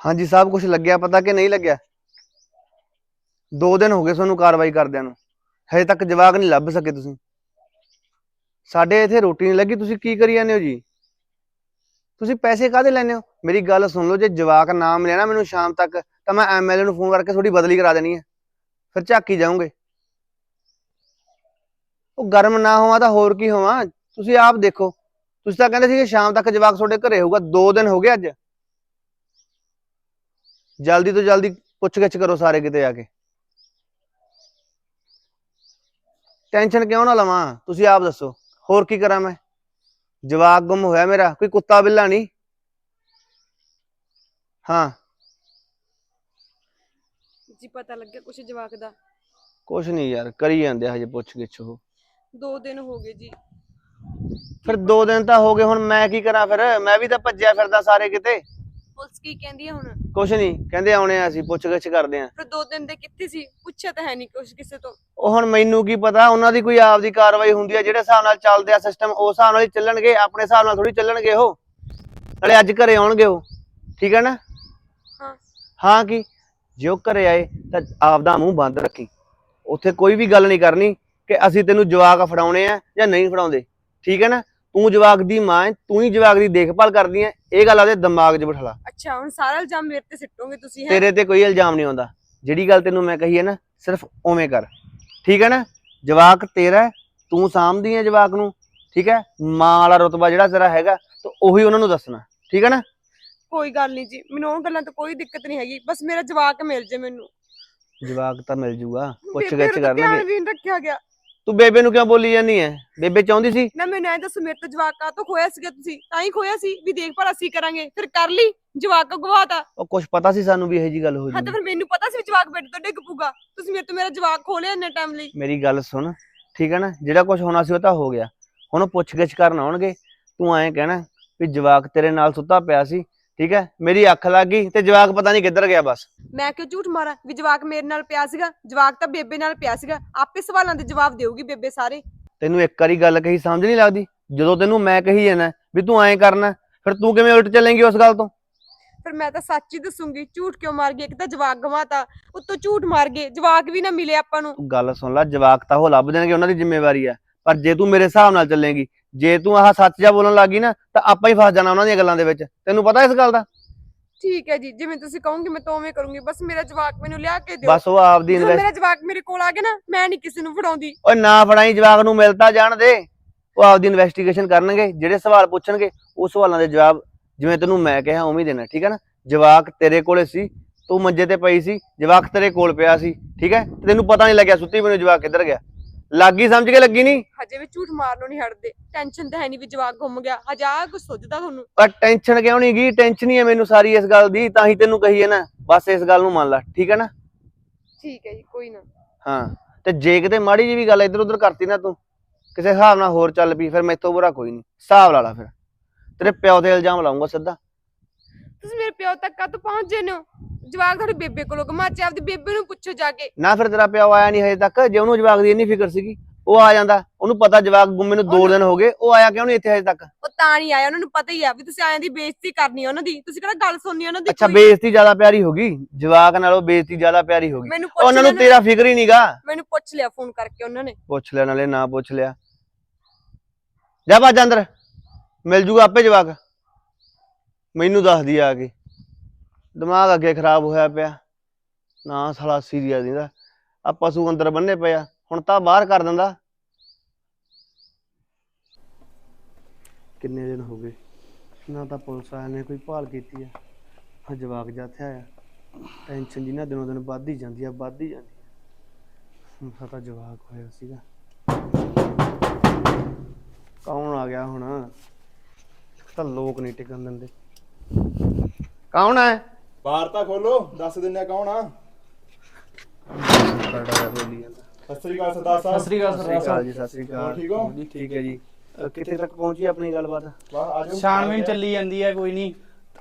ਹਾਂਜੀ, ਸਭ ਕੁਝ ਲੱਗਿਆ, ਪਤਾ ਕਿ ਨਹੀਂ ਲੱਗਿਆ? ਦੋ ਦਿਨ ਹੋ ਗਏ ਤੁਹਾਨੂੰ ਕਾਰਵਾਈ ਕਰਦਿਆਂ ਨੂੰ। ਹਜੇ ਤੱਕ ਜਵਾਕ ਨਹੀਂ ਲੱਭ ਸਕੇ ਤੁਸੀਂ। ਸਾਡੇ ਇੱਥੇ ਰੋਟੀ ਨਹੀਂ ਲੱਗੀ, ਤੁਸੀਂ ਕੀ ਕਰੀ ਜਾਂਦੇ ਹੋ ਜੀ? ਤੁਸੀਂ ਪੈਸੇ ਕਾਹਦੇ ਲੈਂਦੇ ਹੋ? ਮੇਰੀ ਗੱਲ ਸੁਣ ਲਓ, ਜੇ ਜਵਾਕ ਨਾ ਮਿਲਿਆ ਨਾ ਮੈਨੂੰ ਸ਼ਾਮ ਤੱਕ, ਤਾਂ ਮੈਂ ਐਮਐਲਏ ਨੂੰ ਫੋਨ ਕਰਕੇ ਤੁਹਾਡੀ ਬਦਲੀ ਕਰਾ ਦੇਣੀ ਹੈ। ਫਿਰ ਝਾਕੀ ਜਾਓਗੇ। ਉਹ ਗਰਮ ਨਾ ਹੋਵਾਂ ਤਾਂ ਹੋਰ ਕੀ ਹੋਵਾਂ? ਤੁਸੀਂ ਆਪ ਦੇਖੋ। ਤੁਸੀਂ ਤਾਂ ਕਹਿੰਦੇ ਸੀ ਕਿ ਸ਼ਾਮ ਤੱਕ ਜਵਾਕ ਤੁਹਾਡੇ ਘਰੇ ਹੋਊਗਾ, ਦੋ ਦਿਨ ਹੋ ਗਏ ਅੱਜ। ਜਲਦੀ ਤੋਂ ਜਲਦੀ ਪੁੱਛ ਗਿੱਛ ਕਰੋ ਸਾਰੇ ਕਿਤੇ ਆ ਕੇ। ਟੈਨਸ਼ਨ ਕਿਉਂ ਨਾ ਲਵਾਂ? ਤੁਸੀਂ ਆਪ ਦੱਸੋ। ਹੋਰ ਕੀ ਕਰਾਂ ਮੈਂ? ਜਵਾਕ ਗੁੰਮ ਹੋਇਆ ਮੇਰਾ। ਕੋਈ ਕੁੱਤਾ ਬਿੱਲਾ ਨਹੀਂ? ਹਾਂ। ਜੀ ਪਤਾ ਲੱਗਿਆ ਕੁਛ ਜਵਾਕ ਦਾ? ਕੁਛ ਨਹੀਂ ਯਾਰ ਕਰੀ ਜਾਂਦੇ ਆ ਹਜੇ ਪੁੱਛ ਗਿੱਛ ਉਹ। ਦੋ ਦਿਨ ਹੋ ਗਏ ਜੀ। ਫਿਰ ਦੋ ਦਿਨ ਤਾਂ ਹੋ ਗਏ ਹੁਣ ਮੈਂ ਕੀ ਕਰਾਂ ਫਿਰ? ਮੈਂ ਵੀ ਤਾਂ ਭੱਜਿਆ ਫਿਰਦਾ ਸਾਰੇ ਕਿਤੇ। ਪੁਲਿਸ ਕੀ ਕਹਿੰਦੀ ਹੈ ਹੁਣ? ਕੁਛ ਨਹੀਂ ਕਹਿੰਦੇ ਆਉਣੇ ਆ ਅਸੀਂ ਪੁੱਛ ਗਿੱਛ ਕਰਦੇ ਆ। ਫਿਰ ਦੋ ਦਿਨ ਦੇ ਕਿੱਥੇ ਸੀ? ਪੁੱਛਿਆ ਤਾਂ ਹੈ ਨਹੀਂ ਕੁਛ ਕਿਸੇ ਤੋਂ। ਉਹ ਹੁਣ ਮੈਨੂੰ ਕੀ ਪਤਾ ਉਹਨਾਂ ਦੀ ਕੋਈ ਆਪਦੀ ਕਾਰਵਾਈ ਹੁੰਦੀ ਆ ਜਿਹੜੇ ਹਿਸਾਬ ਨਾਲ ਚੱਲਦੇ ਆ ਸਿਸਟਮ ਉਸ ਹਿਸਾਬ ਨਾਲ ਹੀ ਚੱਲਣਗੇ ਆਪਣੇ ਹਿਸਾਬ ਨਾਲ ਥੋੜੀ ਚੱਲਣਗੇ ਉਹ। ਨਾਲੇ ਅੱਜ ਘਰੇ ਆਉਣਗੇ ਉਹ ਠੀਕ ਹੈ ਨਾ? ਹਾਂ। ਹਾਂ ਕੀ? ਜੇ ਉਹ ਘਰੇ ਆਏ ਤਾਂ ਆਪਦਾ ਮੂੰਹ ਬੰਦ ਰੱਖੀ। ਉੱਥੇ ਕੋਈ ਵੀ ਗੱਲ ਨਹੀਂ ਕਰਨੀ ਕਿ ਅਸੀਂ ਤੈਨੂੰ ਜਵਾਕ ਫੜਾਉਣੇ ਆ ਜਾਂ ਨਹੀਂ ਫੜਾਉਂਦੇ ਠੀਕ ਹੈ ਨਾ? ਤੂੰ ਜਵਾਕ ਦੀ ਮਾਂ ਹੈ ਤੂੰ ਹੀ ਜਵਾਕ ਦੀ ਦੇਖਭਾਲ ਕਰਦੀ ਹੈ ਇਹ ਗੱਲ ਆਪਦੇ ਦਿਮਾਗ 'ਚ ਬਿਠਾ ਲਾ। ਅੱਛਾ ਹੁਣ ਸਾਰਾ ਇਲਜ਼ਾਮ ਮੇਰੇ ਤੇ ਸਿੱਟੋਗੇ ਤੁਸੀਂ ਹੈ? ਤੇਰੇ ਤੇ ਕੋਈ ਇਲਜ਼ਾਮ ਨਹੀਂ ਆਉਂਦਾ। ਜਿਹੜੀ ਗੱਲ ਤੈਨੂੰ ਮੈਂ ਕਹੀ ਹੈ ਨਾ ਸਿਰਫ ਉਵੇਂ ਕਰ। ਠੀਕ ਹੈ ਨਾ? ਜਵਾਕ ਤੇਰਾ ਹੈ, ਤੂੰ ਸਾਂਭਦੀ ਹੈ ਜਵਾਕ ਨੂੰ ਠੀਕ ਹੈ? ਮਾਂ ਵਾਲਾ ਰੁਤਬਾ ਜਿਹੜਾ ਤੇਰਾ ਹੈਗਾ ਤਾਂ ਉਹੀ ਉਹਨਾਂ ਨੂੰ ਦੱਸਣਾ ਠੀਕ ਹੈ ਨਾ? ਕੋਈ ਗੱਲ ਨਹੀਂ ਜੀ ਮੈਨੂੰ ਉਹ ਗੱਲਾਂ ਤੋਂ ਕੋਈ ਦਿੱਕਤ ਨਹੀਂ ਹੈਗੀ ਬਸ ਮੇਰਾ ਜਵਾਕ ਮਿਲ ਜੇ ਮੈਨੂੰ। ਜਵਾਕ ਤਾਂ ਮਿਲ ਜੂਗਾ ਪੁੱਛ ਗਿੱਛ ਧਿਆਨ ਕਰਨਗੇ ਵੀ ਨਹੀਂ ਰੱਖਿਆ ਗਿਆ। ਤੂੰ ਬੇਬੇ ਨੂੰ ਕਿਉਂ ਬੋਲੀ ਜਾਂਦੀ ਹੈ ਬੇਬੇ ਚਾਹੁੰਦੀ ਸੀ? ਨਾ ਮੈਨੂੰ ਐ ਦੱਸੋ ਮੇਰੇ ਤੋਂ ਜਵਾਕ ਤੋਂ ਖੋਇਆ ਸੀਗਾ ਤੁਸੀਂ? ਤਾਂ ਹੀ ਖੋਇਆ ਸੀ ਵੀ ਦੇਖਭਾਲ ਅਸੀਂ ਕਰਾਂਗੇ। ਫਿਰ ਕਰ ਲਈ ਜਵਾਕ ਗਵਾਤਾ ਉਹ ਕੁਝ ਪਤਾ ਸੀ ਸਾਨੂੰ ਵੀ ਇਹੋ ਜੀ ਗੱਲ ਹੋ ਹਾਂ ਤਾਂ ਜੂਗੀ ਫਿਰ ਮੈਨੂੰ ਪਤਾ ਸੀ ਵੀ ਜਵਾਕ ਬੈੱਡ ਤੋਂ ਡਿੱਗ ਪੂਗਾ ਤੁਸੀਂ ਮੇਰੇ ਤੋਂ ਮੇਰਾ ਜਵਾਕ ਖੋਲਿਆ ਇੰਨੇ ਟਾਈਮ ਲਈ। ਮੇਰੀ ਗੱਲ ਸੁਣ ਠੀਕ ਹੈ ਨਾ? ਜਿਹੜਾ ਕੁਝ ਹੋਣਾ ਸੀ ਉਹ ਤਾਂ ਹੋ ਗਿਆ। ਹੁਣ ਪੁੱਛ ਗਿੱਛ ਕਰਨ ਆਉਣਗੇ। ਤੂੰ ਐਂ ਕਹਿਣਾ ਵੀ ਜਵਾਕ ਤੇਰੇ ਨਾਲ ਸੁੱਤਾ ਪਿਆ ਸੀ। ਠੀਕ ਹੈ? ਮੇਰੀ ਅੱਖ ਲੱਗ ਗਈ ਤੇ ਜਵਾਕ ਪਤਾ ਨਹੀਂ ਕਿੱਧਰ ਗਿਆ ਬਸ। ਮੈਂ ਕਿਉਂ ਝੂਠ ਮਾਰਾਂ? ਵੀ ਜਵਾਕ ਮੇਰੇ ਨਾਲ ਪਿਆ ਸੀਗਾ ਜਵਾਕ ਤਾਂ ਬੇਬੇ ਨਾਲ ਪਿਆ ਸੀਗਾ। ਆਪੇ ਸਵਾਲਾਂ ਦੇ ਜਵਾਬ ਦੇਊਗੀ ਬੇਬੇ ਸਾਰੇ। ਤੈਨੂੰ ਇੱਕ ਵਾਰੀ ਗੱਲ ਕਹੀ ਸਮਝ ਨਹੀਂ ਲੱਗਦੀ? ਜਦੋਂ ਤੈਨੂੰ ਮੈਂ ਕਹੀ ਜਾਣਾ ਵੀ ਤੂੰ ਐਂ ਕਰਨਾ ਫਿਰ ਤੂੰ ਕਿਵੇਂ ਉਲਟ ਚੱਲੇਂਗੀ ਉਸ ਗੱਲ ਤੋਂ? ਫਿਰ ਮੈਂ ਤਾਂ ਸੱਚ ਹੀ ਦੱਸੂਗੀ ਝੂਠ ਕਿਉਂ ਮਾਰ ਗਈ? ਇੱਕ ਤਾਂ ਜਵਾਕ ਗਵਾਤਾ ਉੱਤੋਂ ਝੂਠ ਮਾਰ ਗਏ। ਜਵਾਕ ਵੀ ਨਾ ਮਿਲੇ ਆਪਾਂ ਨੂੰ। ਗੱਲ ਸੁਣ ਲੈ ਜਵਾਕ ਤਾਂ ਉਹ ਲੱਭ ਦੇਣਗੇ ਉਹਨਾਂ ਦੀ ਜ਼ਿੰਮੇਵਾਰੀ ਆ। ਪਰ ਜੇ ਤੂੰ ਮੇਰੇ ਹਿਸਾਬ ਨਾਲ ਚੱਲੇਂਗੀ ਜੇ ਤੂੰ ਆਹ ਸੱਚ ਜਾ ਬੋਲਣ ਲੱਗੀ ਨਾ ਤਾਂ ਆਪਾਂ ਹੀ ਫਸ ਜਾਣਾ ਉਹਨਾਂ ਦੀਆਂ ਗੱਲਾਂ ਦੇ ਵਿੱਚ। ਤੈਨੂੰ ਪਤਾ ਇਸ ਗੱਲ ਦਾ? ਠੀਕ ਹੈ ਜੀ ਜਿਵੇਂ ਤੁਸੀਂ ਕਹੋਗੇ ਮੈਂ ਤਾਂ ਉਵੇਂ ਕਰੂੰਗੀ। ਬਸ ਮੇਰਾ ਜਵਾਕ ਮੈਨੂੰ ਲਿਆ ਕੇ ਦਿਓ। ਬਸ ਉਹ ਆਪਦੀ ਜਦੋਂ ਇਨਵੈਸਟ ਮੇਰਾ ਜਵਾਕ ਮੇਰੇ ਕੋਲ ਆ ਗਿਆ ਨਾ ਮੈਂ ਨਹੀਂ ਕਿਸੇ ਨੂੰ ਫੜਾਉਂਦੀ। ਓਏ ਨਾ ਫੜਾਈ ਜਵਾਕ ਨੂੰ ਮਿਲਤਾ ਜਾਣ ਦੇ। ਉਹ ਆਪਦੀ ਇਨਵੈਸਟੀਗੇਸ਼ਨ ਕਰਨਗੇ ਜਿਹੜੇ ਸਵਾਲ ਪੁੱਛਣਗੇ ਉਹ ਸਵਾਲਾਂ ਦੇ ਜਵਾਬ ਜਿਵੇਂ ਤੈਨੂੰ ਮੈਂ ਕਿਹਾ ਉਵੇਂ ਹੀ ਦੇਣਾ ਠੀਕ ਹੈ ਨਾ? ਜਵਾਕ ਤੇਰੇ ਕੋਲੇ ਸੀ ਤੂੰ ਮੰਜੇ ਤੇ ਪਈ ਸੀ ਜਵਾਕ ਤੇਰੇ ਕੋਲ ਪਿਆ ਸੀ ਠੀਕ ਹੈ? ਤੈਨੂੰ ਪਤਾ ਨਹੀਂ ਲੱਗਿਆ ਸੁੱਤੀ ਮੈਨੂੰ ਜਵਾਕ ਕਿੱਧਰ ਗਿਆ। ਲੱਗੀ ਸਮਝ ਕੇ ਲੱਗੀ ਨਹੀਂ? ਹਜੇ ਵੀ ਝੂਠ ਮਾਰਨੋਂ ਨਹੀਂ ਹਟਦੇ। ਟੈਨਸ਼ਨ ਤਾਂ ਹੈ ਨਹੀਂ ਵੀ ਜਵਾਕ ਗੁੰਮ ਗਿਆ। ਹਜੇ ਆ ਕੁਝ ਸੋਚਦਾ ਤੁਹਾਨੂੰ? ਪਰ ਟੈਨਸ਼ਨ ਕਿਉਂ ਨਹੀਂ ਗਈ ਟੈਨਸ਼ਨ ਹੀ ਹੈ ਮੈਨੂੰ ਸਾਰੀ ਇਸ ਗੱਲ ਦੀ ਤਾਂ ਹੀ ਤੈਨੂੰ ਕਹੀ ਹੈ ਨਾ। ਬਸ ਇਸ ਗੱਲ ਨੂੰ ਮੰਨ ਲੈ ਠੀਕ ਹੈ ਨਾ? ਠੀਕ ਹੈ ਜੀ ਕੋਈ ਨਾ। ਹਾਂ ਤੇ ਜੇ ਕਿਤੇ ਮਾੜੀ ਜਿਹੀ ਵੀ ਗੱਲ ਇੱਧਰ ਉੱਧਰ ਕਰਤੀ ਨਾ ਤੂੰ ਕਿਸੇ ਹਿਸਾਬ ਨਾਲ ਹੋਰ ਚੱਲ ਪਈ ਫਿਰ ਮੈਥੋਂ ਬੁਰਾ ਕੋਈ ਨਹੀਂ। ਹਿਸਾਬ ਲਾ ਲਾ ਫਿਰ। ਤੇਰੇ ਪਿਓ ਤੇ ਇਲਜ਼ਾਮ ਲਾਉਂਗਾ ਸਿੱਧਾ। ਤੁਸੀਂ ਮੇਰੇ ਪਿਓ ਤੱਕ ਕਦ ਪਹੁੰਚ ਹੋ ਜਵਾਕ ਤੁਹਾਡੀ ਬੇਬੇ ਕੋਲੋਂ ਗਮਾਚੇ ਆਪਦੀ ਬੇਬੇ ਨੂੰ ਪੁੱਛੋ ਜਾ ਕੇ। ਨਾ ਫਿਰ ਤੇਰਾ ਪਿਓ ਆਇਆ ਨਹੀਂ ਹਜੇ ਤੱਕ ਜੇ ਉਹਨੂੰ ਜਵਾਕ ਦੀ ਇੰਨੀ ਫਿਕਰ ਸੀਗੀ ਉਹ ਆ ਜਾਂਦਾ। ਉਹਨੂੰ ਪਤਾ ਜਵਾਕ ਗੁੰਮੇ ਨੂੰ 2 ਉਹਨੂੰ- ਦਿਨ ਹੋ ਗਏ ਉਹ ਆਇਆ ਕਿਉਂ ਨਹੀਂ ਇੱਥੇ ਹਜੇ ਤੱਕ? ਉਹ ਤਾਂ ਨਹੀਂ ਆਇਆ ਉਹਨਾਂ ਨੂੰ ਪਤਾ ਹੀ ਆ ਵੀ ਤੁਸੀਂ ਆਇਆਂ ਦੀ ਬੇਇੱਜ਼ਤੀ ਕਰਨੀ ਆ ਉਹਨਾਂ ਦੀ। ਤੁਸੀਂ ਕਿਹੜਾ ਗੱਲ ਸੁਣਨੀ ਉਹਨਾਂ ਦੀ ਅੱਛਾ ਕੋਈ? ਬੇਇੱਜ਼ਤੀ ਜ਼ਿਆਦਾ ਪਿਆਰੀ ਹੋ ਗਈ? ਜਵਾਕ ਨਾਲੋਂ ਬੇਇੱਜ਼ਤੀ ਜ਼ਿਆਦਾ ਪਿਆਰੀ ਹੋ ਗਈ। ਮੈਨੂੰ ਪੁੱਛ ਉਹਨਾਂ ਨੂੰ ਤੇਰਾ ਫਿਕਰ ਹੀ ਨਹੀਂਗਾ। ਮੈਨੂੰ ਪੁੱਛ ਲਿਆ ਫੋਨ ਕਰਕੇ ਉਹਨਾਂ ਨੇ। ਪੁੱਛ ਲਿਆ ਨਾਲੇ ਨਾ ਪੁੱਛ ਲਿਆ। ਜਾ ਬਾਜ ਅੰਦਰ। ਮਿਲ ਜੂਗਾ ਆਪੇ ਜਵਾਕ। ਮੈਨੂੰ ਦੱਸਦੀ ਆ ਕੇ। ਦਿਮਾਗ ਅੱਗੇ ਖਰਾਬ ਹੋਇਆ ਪਿਆ। ਨਾ ਸਾਲਾ ਸੀਰੀਆ ਦਿੰਦਾ। ਆ ਪਸ਼ੂ ਅੰਦਰ ਬੰਨੇ ਪਿਆ ਹੁਣ ਤਾਂ ਬਾਹਰ ਕਰ ਦਿੰਦਾ। ਕਿੰਨੇ ਦਿਨ ਹੋ ਗਏ? ਨਾ ਤਾਂ ਪੁਲਿਸ ਵਾਲਿਆਂ ਨੇ ਕੋਈ ਭਾਲ ਕੀਤੀ ਆ। ਆ ਜਵਾਕ ਜਾਥੇ ਆਇਆ ਟੈਨਸ਼ਨ ਜੀ ਨਾ ਦਿਨੋਂ ਦਿਨ ਵੱਧਦੀ ਜਾਂਦੀ ਆ ਵੱਧ ਹੀ ਜਾਂਦੀ ਆ। ਹੁਣ ਪਤਾ ਜਵਾਕ ਹੋਇਆ ਸੀਗਾ। ਕੌਣ ਆ ਗਿਆ ਹੁਣ? ਤਾਂ ਲੋਕ ਨਹੀਂ ਟਿਕਣ ਦਿੰਦੇ। ਕੌਣ ਹੈ ਬਾਹਰ ਤਾਂ ਖੋਲੋ ਦੱਸ ਦਿੰਨੇ ਆ ਕੌਣ ਆ। ਸਾਡਾ ਬੋਲੀ ਜਾਂਦਾ ਸਤਿ ਸ੍ਰੀ ਅਕਾਲ ਸਰਦਾਰ ਸਾਹਿਬ। ਸਤਿ ਸ੍ਰੀ ਅਕਾਲ ਸਤਿ ਸ਼੍ਰੀ ਸਰਦਾਰ ਅਕਾਲ ਸਾਹਿਬ ਜੀ ਸਤਿ ਸ਼੍ਰੀ ਹੋਰ ਅਕਾਲ। ਠੀਕ ਹੋ? ਜੀ ਠੀਕ ਹੈ ਜੀ। ਕਿੱਥੇ ਤੱਕ ਪਹੁੰਚੀ ਆਪਣੀ ਗੱਲਬਾਤ? ਵਾਹ ਆ ਜਾਓ। ਛਾਣਵੀਂ ਚੱਲੀ ਜਾਂਦੀ ਹੈ ਕੋਈ ਨਹੀਂ।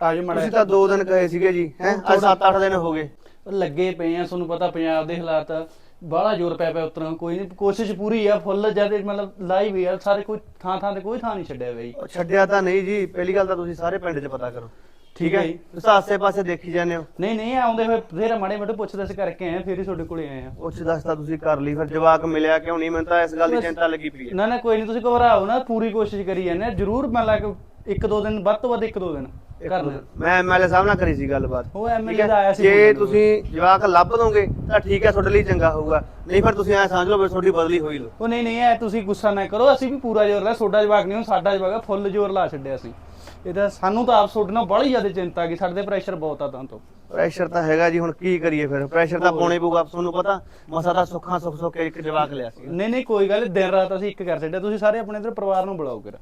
ਆਜੋ ਤੁਸੀਂ ਮੜਾ ਤਾਂ 2 ਦਿਨ ਕਹੇ ਸੀਗੇ ਜੀ ਹੈ? ਅੱਜ 7-8 ਦਿਨ ਹੋ ਗਏ। ਲੱਗੇ ਪਏ ਆ ਤੁਹਾਨੂੰ ਪਤਾ ਪੰਜਾਬ ਦੇ ਹਾਲਾਤ ਬਾਹਲਾ ਜ਼ੋਰ ਪੈ ਪਿਆ ਉਤਰਾਂ। ਕੋਈ ਨਹੀਂ ਕੋਸ਼ਿਸ਼ ਪੂਰੀ ਆ ਫੁੱਲ ਜਦ ਮਤਲਬ ਲਾਈ ਵੀ ਆ ਸਾਰੇ ਕੋਈ ਥਾਂ ਥਾਂ ਤੇ ਕੋਈ ਥਾਂ ਨਹੀਂ ਛੱਡਿਆ ਬਈ ਉਹ ਛੱਡਿਆ ਤਾਂ ਨਹੀਂ ਜੀ ਪਹਿਲੀ ਗੱਲ ਤਾਂ ਤੁਸੀਂ ਸਾਰੇ ਪਿੰਡ 'ਚ ਪਤਾ ਕਰੋ। ਠੀਕ ਹੈ? ਜੀ। ਤੁਸੀਂ ਆਸੇ ਪਾਸੇ ਦੇਖੀ ਜਾਂਦੇ ਹੋ। ਨਹੀਂ ਨਹੀਂ ਆਉਂਦੇ ਹੋਏ ਫੇਰ ਮਾੜੇ ਮੋਟੇ ਪੁੱਛ ਦੱਸ ਕਰਕੇ ਆਏ ਆ, ਫਿਰ ਹੀ ਤੁਹਾਡੇ ਕੋਲੇ ਆਏ ਆ। ਉੱਚ ਦੱਸਤਾ ਤੁਸੀਂ ਕਰ ਲਈ ਫਿਰ ਜਵਾਕ ਮਿਲਿਆ ਕਿਉਂ ਨਹੀਂ? ਮੈਨੂੰ ਤਾਂ ਇਸ ਗੱਲ ਦੀ ਚਿੰਤਾ ਲੱਗੀ ਪਈ ਹੈ। ਨਾ ਨਾ ਕੋਈ ਨਹੀਂ ਤੁਸੀਂ ਘਬਰਾਓ ਨਾ ਪੂਰੀ ਕੋਸ਼ਿਸ਼ ਕਰੀ ਜਾਂਦੇ ਆ। ਜਰੂਰ ਮੰਨ ਲਾ ਕਿ ਇੱਕ ਦੋ ਦਿਨ ਵੱਧ ਤੋਂ ਵੱਧ ਇੱਕ ਦੋ ਦਿਨ ਕਰਨਾ। ਮੈਂ ਐਮਐਲਏ ਸਾਹਿਬ ਨਾਲ ਕਰੀ ਸੀ ਗੱਲਬਾਤ। ਉਹ ਠੀਕ ਐਮਐਲਏ? ਦਾ ਆਇਆ ਸੀ ਜੇ। ਤੁਸੀਂ ਜਵਾਕ ਲੱਭ ਦੋਗੇ ਤਾਂ ਠੀਕ ਹੈ ਤੁਹਾਡੇ ਲਈ ਚੰਗਾ ਹੋਊਗਾ। ਨਹੀਂ ਫਿਰ ਤੁਸੀਂ ਐ ਸਮਝ ਲਓ ਵੀ ਤੁਹਾਡੀ ਬਦਲੀ ਹੋਈ ਲੋ ਉਹ ਨਹੀਂ ਨਹੀਂ ਐ ਤੁਸੀਂ ਗੁੱਸਾ ਨਾ ਕਰੋ ਅਸੀਂ ਵੀ ਪੂਰਾ ਜ਼ੋਰ ਲਾ ਤੁਹਾਡਾ ਜਵਾਕ ਨਹੀਂ ਹੁਣ ਸਾਡਾ ਜਵਾਕ ਆ ਫੁੱਲ ਜ਼ੋਰ ਲਾ ਛੱਡਿਆ ਅਸੀਂ। ਇਹਦਾ ਸਾਨੂੰ ਤਾਂ ਆਪ ਤੁਹਾਡੇ ਨਾਲ ਬੜੀ ਜ਼ਿਆਦਾ ਚਿੰਤਾ ਕਿ ਸਾਡੇ ਤੇ ਪ੍ਰੈਸ਼ਰ ਬਹੁਤ ਆ ਤਾਂ ਤੋਂ। ਪ੍ਰੈਸ਼ਰ ਤਾਂ ਹੈਗਾ ਜੀ ਹੁਣ ਕੀ ਕਰੀਏ ਫਿਰ? ਪ੍ਰੈਸ਼ਰ ਤਾਂ ਪਾਉਣੇ ਪਊਗਾ ਤੁਹਾਨੂੰ ਪਤਾ ਮਸਾ ਤਾਂ ਸੁੱਖਾਂ ਸੁੱਖ ਸੁੱਖ ਕੇ ਇੱਕ ਜਵਾਕ ਲਿਆ ਸੀ। ਨਹੀਂ ਨਹੀਂ ਕੋਈ ਗੱਲ ਨੀ, ਦਿਨ ਰਾਤ ਅਸੀਂ ਇੱਕ ਕਰ ਛੱਡਿਆ ਤੁਸੀਂ ਸਾਰੇ ਆਪਣੇ ਇਧਰ ਪਰਿਵਾਰ ਨੂੰ ਬੁਲਾਓ ਕਰ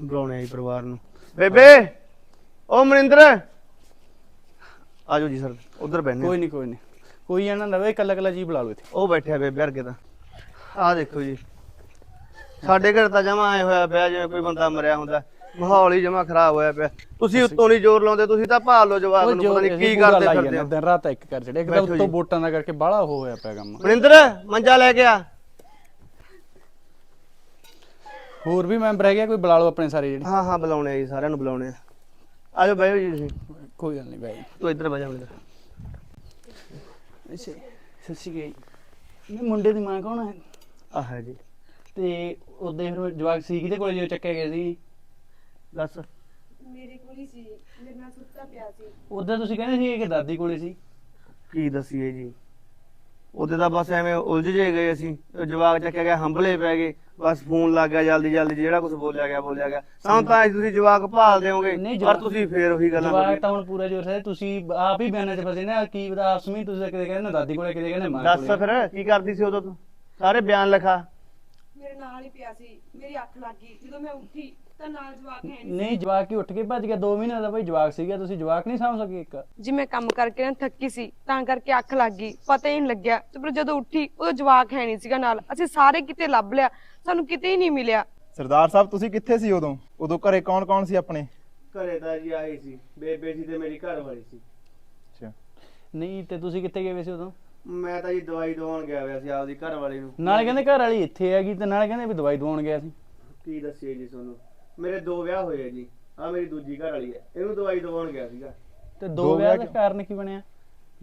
ਬੁਲਾਉਣੇ ਆ ਜੀ ਪਰਿਵਾਰ ਨੂੰ। ਬੇਬੇ ਓ ਮਨਿੰਦਰ! ਆਜੋ ਜੀ ਸਰ ਉਧਰ ਬੈਠਨੇ ਕੋਈ ਨਹੀਂ ਕੋਈ ਨਹੀਂ ਕੋਈ ਇਹਨਾਂ ਨਵੇਂ ਕੱਲਾ ਕੱਲਾ ਜੀ ਬੁਲਾ ਲਓ ਇੱਥੇ। ਉਹ ਬੈਠਿਆ ਬੇਬੇ ਵਰਗੇ ਤਾਂ। ਆਹ ਦੇਖੋ ਜੀ ਸਾਡੇ ਘਰ ਤਾਂ ਜਮਾ ਆਏ ਹੋਇਆ ਪਿਆ ਜਿਵੇਂ ਕੋਈ ਬੰਦਾ ਮਰਿਆ ਹੁੰਦਾ। ਮਾਹੌਲ ਹੀ ਜਮਾ ਖਰਾਬ ਹੋਇਆ ਪਿਆ। ਤੁਸੀਂ ਉੱਤੋਂ ਨਹੀਂ ਜ਼ੋਰ ਲਾਉਂਦੇ ਤੁਸੀਂ ਤਾਂ ਭਾਲ ਲਓ ਜਵਾਕ ਨੂੰ ਪਤਾ ਨਹੀਂ ਕੀ ਕਰਦੇ ਫਿਰਦੇ ਹੋ ਦਿਨ ਰਾਤ ਇੱਕ ਕਰ ਛੱਡਿਆ ਇੱਕ ਤਾਂ ਬੈਠੋ ਉੱਤੋਂ। ਵੋਟਾਂ ਦਾ ਕਰਕੇ ਬਾਹਲਾ ਹੋ ਹੋਇਆ ਪਿਆ ਕੰਮ। ਮਨਿੰਦਰ ਮੰਜਾ ਲੈ ਕੇ ਆ। ਹੋਰ ਵੀ ਮੈਂਬਰ ਹੈਗੇ ਕੋਈ ਬੁਲਾ ਲਓ ਆਪਣੇ ਸਾਰੇ ਜਿਹੜੇ? ਹਾਂ ਹਾਂ ਬੁਲਾਉਣੇ ਆ ਜੀ ਸਾਰਿਆਂ ਨੂੰ ਬੁਲਾਉਣੇ ਆ। ਆਜੋ ਬਹਿਓ ਜੀ ਤੁਸੀਂ। ਕੋਈ ਗੱਲ ਨਹੀਂ ਬਾਈ। ਤੂੰ ਇੱਧਰ ਬਹਿ ਜਾ ਮਨਿੰਦਰ। ਅੱਛਾ ਸੱਚੀ ਗਈ ਇਹ ਮੁੰਡੇ ਦੀ ਮਾਂ ਕੌਣ ਹੈ ਆਹ ਹੈ ਜੀ। ਤੇ ਉਹਦੇ ਫਿਰ ਜਵਾਕ ਸੀ ਕਿਹਦੇ ਕੋਲੇ ਜੋ ਚੱਕੇ ਗਏ ਸੀ? ਦੱਸ। ਮੇਰੇ ਕੋਲ ਹੀ ਸੀ ਮੇਰੇ ਨਾਲ ਸੁੱਤਾ ਪਿਆ ਸੀ। ਉਦੋਂ ਤੁਸੀਂ ਕਹਿੰਦੇ ਸੀ ਕਿ ਦਾਦੀ ਕੋਲੇ ਸੀ? ਕੀ ਦਸੀਏ ਜੀ? ਉਹਦੇ ਤਾਂ ਬਸ ਐਵੇਂ ਉਲਝ ਜੇ ਗਏ ਅਸੀਂ। ਉਹ ਜਵਾਕ ਚੱਕਿਆ ਗਿਆ ਹੰਬਲੇ ਪੈ ਗਏ। ਬਸ ਫੋਨ ਲੱਗ ਗਿਆ ਜਲਦੀ ਜਲਦੀ ਜਿਹੜਾ ਕੁਝ ਬੋਲਿਆ ਗਿਆ ਬੋਲਿਆ ਗਿਆ। ਸਾਨੂੰ ਤਾਂ ਅੱਜ ਤੁਸੀਂ ਜਵਾਕ ਭਾਲ ਦਿਓਗੇ ਨਹੀਂ, ਪਰ ਜਵਾਕ- ਤੁਸੀਂ ਫੇਰ ਉਹੀ ਗੱਲਾਂ ਜਵਾਕ। ਤਾਂ ਹੁਣ ਪੂਰਾ ਜੋਰ ਸੇ ਤੁਸੀਂ ਆਪ ਹੀ ਬਿਆਨਾਂ 'ਚ ਫਸੇ ਨਾ ਕੀ ਆਪਸ ਵਿੱਚ ਤੁਸੀਂ ਕਿਤੇ ਕਹਿੰਦੇ ਦਾਦੀ ਕੋਲੇ ਕਿਤੇ ਕਹਿੰਦੇ ਮਾਂ ਦੱਸ ਕੋਲੇ? ਫਿਰ ਕੀ ਕਰਦੀ ਸੀ ਉਦੋਂ ਤੂੰ? ਸਾਰੇ ਬਿਆਨ ਲਿਖਾ। ਮੇਰੇ ਨਾਲ ਹੀ ਪਿਆ ਸੀ ਮੇਰੀ ਅੱਖ ਲੱਗ ਗਈ। ਜਦੋਂ ਮੈਂ ਉੱਠੀ ਤਾਂ ਨਾਲ ਜਵਾਕ ਹੈ ਨਹੀਂ ਨਹੀਂ ਜਵਾਕ ਹੀ ਉੱਠ ਕੇ ਭੱਜ ਗਿਆ। 2 ਮਹੀਨੇ ਦਾ ਭਾਈ ਜਵਾਕ ਸੀਗਾ ਤੁਸੀਂ ਜਵਾਕ ਨਹੀਂ ਸਮਝ ਸਕੇ ਇੱਕ? ਜੀ ਮੈਂ ਕੰਮ ਕਰਕੇ ਨਾ ਥੱਕੀ ਸੀ ਤਾਂ ਕਰਕੇ ਅੱਖ ਲੱਗ ਗਈ। ਪਤਾ ਹੀ ਨਹੀਂ ਲੱਗਿਆ। ਤੇ ਪਰ ਜਦੋਂ ਉੱਠੀ ਉਦੋਂ ਜਵਾਕ ਹੈ ਨਹੀਂ ਸੀਗਾ ਨਾਲ। ਅਸੀਂ ਸਾਰੇ ਕਿਤੇ ਲੱਭ ਲਿਆ। ਸਾਨੂੰ ਕਿਤੇ ਹੀ ਨਹੀਂ ਮਿਲਿਆ। ਸਰਦਾਰ ਸਾਹਿਬ ਤੁਸੀਂ ਕਿੱਥੇ ਸੀ ਉਦੋਂ? ਉਦੋਂ ਘਰੇ ਕੌਣ ਕੌਣ ਸੀ ਆਪਣੇ? ਘਰੇ ਤਾਂ ਜੀ ਆਈ ਸੀ। ਬੇਬੇ ਸੀ ਤੇ ਮੇਰੀ ਘਰ ਵਾਲੀ ਸੀ। ਅੱਛਾ। ਨਹੀਂ ਤੇ ਤੁਸੀਂ ਕਿੱਥੇ ਗਏ ਹੋਏ ਸੀ ਉਦੋਂ? ਮੈਂ ਤਾਂ ਜੀ ਦਵਾਈ ਦਵਾਉਣ ਗਿਆ ਹੋਇਆ ਸੀ ਆਪਦੀ ਘਰ ਵਾਲੀ ਨੂੰ। ਨਾਲੇ ਕਹਿੰਦੇ ਘਰ ਵਾਲੀ ਇੱਥੇ ਹੈਗੀ ਤੇ ਨਾਲੇ ਕਹਿੰਦੇ ਵੀ ਦਵਾਈ ਦਵਾਉਣ ਗਿਆ ਸੀ। ਕੀ ਦੱਸੀਏ ਜੀ ਤੁਹਾਨੂੰ? ਮੇਰੇ ਦੋ ਵਿਆਹ ਹੋਏ ਆ ਜੀ। ਆ ਮੇਰੀ ਦੂਜੀ ਘਰ ਵਾਲੀ ਹੈ। ਇਹਨੂੰ ਦਵਾਈ ਦਵਾਉਣ ਗਿਆ ਸੀਗਾ। ਤੇ ਦੋ ਵਿਆਹ ਦਾ? ਕਾਰਨ ਕੀ ਬਣਿਆ?